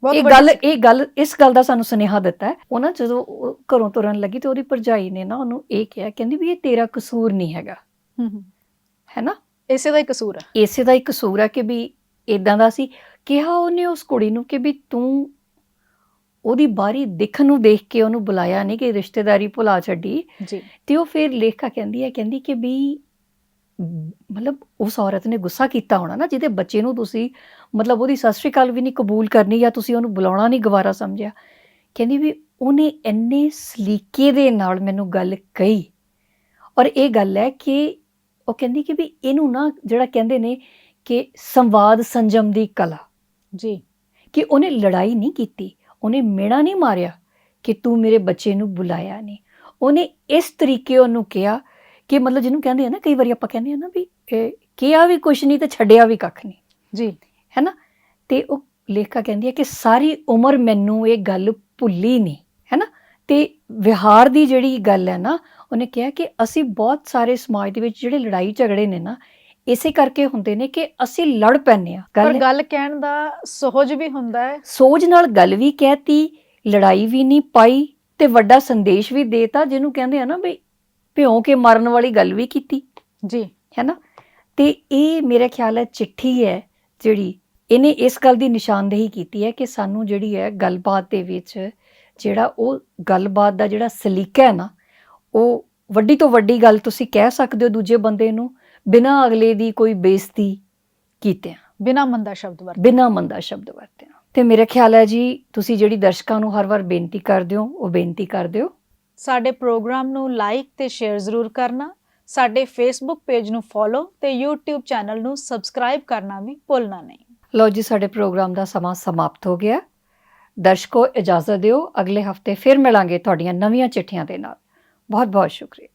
ਇਹ ਗੱਲ ਇਹ ਗੱਲ ਇਸ ਗੱਲ ਦਾ ਸਾਨੂੰ ਸੁਨੇਹਾ ਦਿੱਤਾ ਹੈ। ਉਹ ਨਾ ਜਦੋਂ ਉਹ ਘਰੋਂ ਤੁਰਨ ਲੱਗੀ ਤੇ ਉਹਦੀ ਭਰਜਾਈ ਨੇ ਨਾ ਉਹਨੂੰ ਇਹ ਕਿਹਾ ਕਹਿੰਦੀ ਵੀ ਇਹ ਤੇਰਾ ਕਸੂਰ ਨਹੀਂ ਹੈਗਾ। ਹੈ ਨਾ? ਇਸੇ ਦਾ ਹੀ ਕਸੂਰ ਹੈ ਇਸੇ ਦਾ ਹੀ ਕਸੂਰ ਹੈ ਕਿ ਵੀ ਇਦਾਂ ਦਾ ਸੀ। ਕਿਹਾ ਉਹਨੇ ਉਸ ਕੁੜੀ ਨੂੰ ਕਿ ਵੀ ਤੂੰ ਉਹਦੀ ਬਾਰੀ ਦਿਖ ਨੂੰ ਦੇਖ ਕੇ ਉਹਨੂੰ ਬੁਲਾਇਆ ਨਹੀਂ ਕਿ ਰਿਸ਼ਤੇਦਾਰੀ ਭੁਲਾ ਛੱਡੀ। ਜੀ। ਤੇ ਉਹ ਫਿਰ ਲੇਖਾ ਕਹਿੰਦੀ ਹੈ ਕਹਿੰਦੀ ਕਿ ਵੀ ਮਤਲਬ ਉਸ ਔਰਤ ਨੇ ਗੁੱਸਾ ਕੀਤਾ ਹੋਣਾ ਨਾ ਜਿਹਦੇ ਬੱਚੇ ਨੂੰ ਤੁਸੀਂ ਮਤਲਬ ਉਹਦੀ ਸਤਿ ਸ਼੍ਰੀ ਅਕਾਲ ਵੀ ਨਹੀਂ ਕਬੂਲ ਕਰਨੀ ਜਾਂ ਤੁਸੀਂ ਉਹਨੂੰ ਬੁਲਾਉਣਾ ਨਹੀਂ ਗਵਾਰਾ ਸਮਝਿਆ। ਕਹਿੰਦੀ ਵੀ ਉਹਨੇ ਇੰਨੇ ਸਲੀਕੇ ਦੇ ਨਾਲ ਮੈਨੂੰ ਗੱਲ ਕਹੀ। ਔਰ ਇਹ ਗੱਲ ਹੈ ਕਿ ਉਹ ਕਹਿੰਦੀ ਕਿ ਵੀ ਇਹਨੂੰ ਨਾ ਜਿਹੜਾ ਕਹਿੰਦੇ ਨੇ ਕਿ ਸੰਵਾਦ ਸੰਜਮ ਦੀ ਕਲਾ। ਜੀ। ਕਿ ਉਹਨੇ ਲੜਾਈ ਨਹੀਂ ਕੀਤੀ ਉਹਨੇ ਮੇਣਾ ਨਹੀਂ ਮਾਰਿਆ ਕਿ ਤੂੰ ਮੇਰੇ ਬੱਚੇ ਨੂੰ ਬੁਲਾਇਆ ਨਹੀਂ। ਉਹਨੇ ਇਸ ਤਰੀਕੇ ਉਹਨੂੰ ਕਿਹਾ ਕਿ ਮਤਲਬ ਜਿਹਨੂੰ ਕਹਿੰਦੇ ਆ ਨਾ ਕਈ ਵਾਰੀ ਆਪਾਂ ਕਹਿੰਦੇ ਆ ਨਾ ਵੀ ਇਹ ਕਿਹਾ ਵੀ ਕੁਛ ਨਹੀਂ ਤੇ ਛੱਡਿਆ ਵੀ ਕੱਖ ਨਹੀਂ। ਜੀ। ਹੈ ਨਾ ਤੇ ਉਹ ਲੇਖਾ ਕਹਿੰਦੀ ਹੈ ਕਿ ਸਾਰੀ ਉਮਰ ਮੈਨੂੰ ਇਹ ਗੱਲ ਭੁੱਲੀ ਨਹੀਂ ਹੈ ਨਾ ਤੇ ਵਿਹਾਰ ਦੀ ਜਿਹੜੀ ਗੱਲ ਹੈ ਨਾ ਉਹਨੇ ਕਿਹਾ ਕਿ ਅਸੀਂ ਬਹੁਤ ਸਾਰੇ ਸਮਾਜ ਦੇ ਵਿੱਚ ਜਿਹੜੇ ਲੜਾਈ ਝਗੜੇ ਨੇ ਨਾ ਇਸੇ ਕਰਕੇ ਹੁੰਦੇ ਨੇ ਕਿ ਅਸੀਂ ਲੜ ਪੈਂਦੇ ਆ ਪਰ ਗੱਲ ਕਹਿਣ ਦਾ ਸੋਝ ਵੀ ਹੁੰਦਾ ਹੈ। ਸੋਚ ਨਾਲ ਗੱਲ ਵੀ ਕਹਿਤੀ ਲੜਾਈ ਵੀ ਨਹੀਂ ਪਾਈ ਤੇ ਵੱਡਾ ਸੰਦੇਸ਼ ਵੀ ਦੇਤਾ ਜਿਹਨੂੰ ਕਹਿੰਦੇ ਆ ਨਾ ਵੀ ਭਿਉਂ ਕੇ ਮਾਰਨ ਵਾਲੀ ਗੱਲ ਵੀ ਕੀਤੀ ਜੀ। ਹੈ ਨਾ ਤੇ ਇਹ ਮੇਰੇ ਖਿਆਲ ਹੈ ਚਿੱਠੀ ਹੈ ਜਿਹੜੀ ਇਹਨੇ ਇਸ ਗੱਲ ਦੀ ਨਿਸ਼ਾਨਦੇਹੀ ਕੀਤੀ ਹੈ ਕਿ ਸਾਨੂੰ ਜਿਹੜੀ ਹੈ ਗੱਲਬਾਤ ਦੇ ਵਿੱਚ ਜਿਹੜਾ ਉਹ ਗੱਲਬਾਤ ਦਾ ਜਿਹੜਾ ਸਲੀਕਾ ਹੈ ਨਾ ਉਹ ਵੱਡੀ ਤੋਂ ਵੱਡੀ ਗੱਲ ਤੁਸੀਂ ਕਹਿ ਸਕਦੇ ਹੋ ਦੂਜੇ ਬੰਦੇ ਨੂੰ ਬਿਨਾਂ ਅਗਲੇ ਦੀ ਕੋਈ ਬੇਇੱਜ਼ਤੀ ਕੀਤੇ ਬਿਨਾ ਮੰਦਾ ਸ਼ਬਦ ਵਰਤ। ਬਿਨਾਂ ਮੰਦਾ ਸ਼ਬਦ ਵਰਤਿਆ ਤੇ ਮੇਰੇ ਖਿਆਲ ਹੈ ਜੀ ਤੁਸੀਂ ਜਿਹੜੀ ਦਰਸ਼ਕਾਂ ਨੂੰ ਹਰ ਵਾਰ ਬੇਨਤੀ ਕਰਦੇ ਹੋ ਉਹ ਬੇਨਤੀ ਕਰ ਦਿਓ ਸਾਡੇ ਪ੍ਰੋਗਰਾਮ ਨੂੰ ਲਾਈਕ ਤੇ ਸ਼ੇਅਰ ਜ਼ਰੂਰ ਕਰਨਾ। ਸਾਡੇ ਫੇਸਬੁੱਕ ਪੇਜ ਨੂੰ ਫੋਲੋ ਤੇ YouTube ਚੈਨਲ ਨੂੰ ਸਬਸਕ੍ਰਾਈਬ ਕਰਨਾ ਵੀ ਭੁੱਲਣਾ ਨਹੀਂ। ਲਓ ਜੀ, ਸਾਡੇ ਪ੍ਰੋਗਰਾਮ ਦਾ ਸਮਾਂ ਸਮਾਪਤ ਹੋ ਗਿਆ। ਦਰਸ਼ਕੋ ਇਜਾਜ਼ਤ ਦਿਓ। ਅਗਲੇ ਹਫ਼ਤੇ ਫਿਰ ਮਿਲਾਂਗੇ ਤੁਹਾਡੀਆਂ ਨਵੀਆਂ ਚਿੱਠੀਆਂ ਦੇ ਨਾਲ। ਬਹੁਤ ਬਹੁਤ ਸ਼ੁਕਰੀਆ।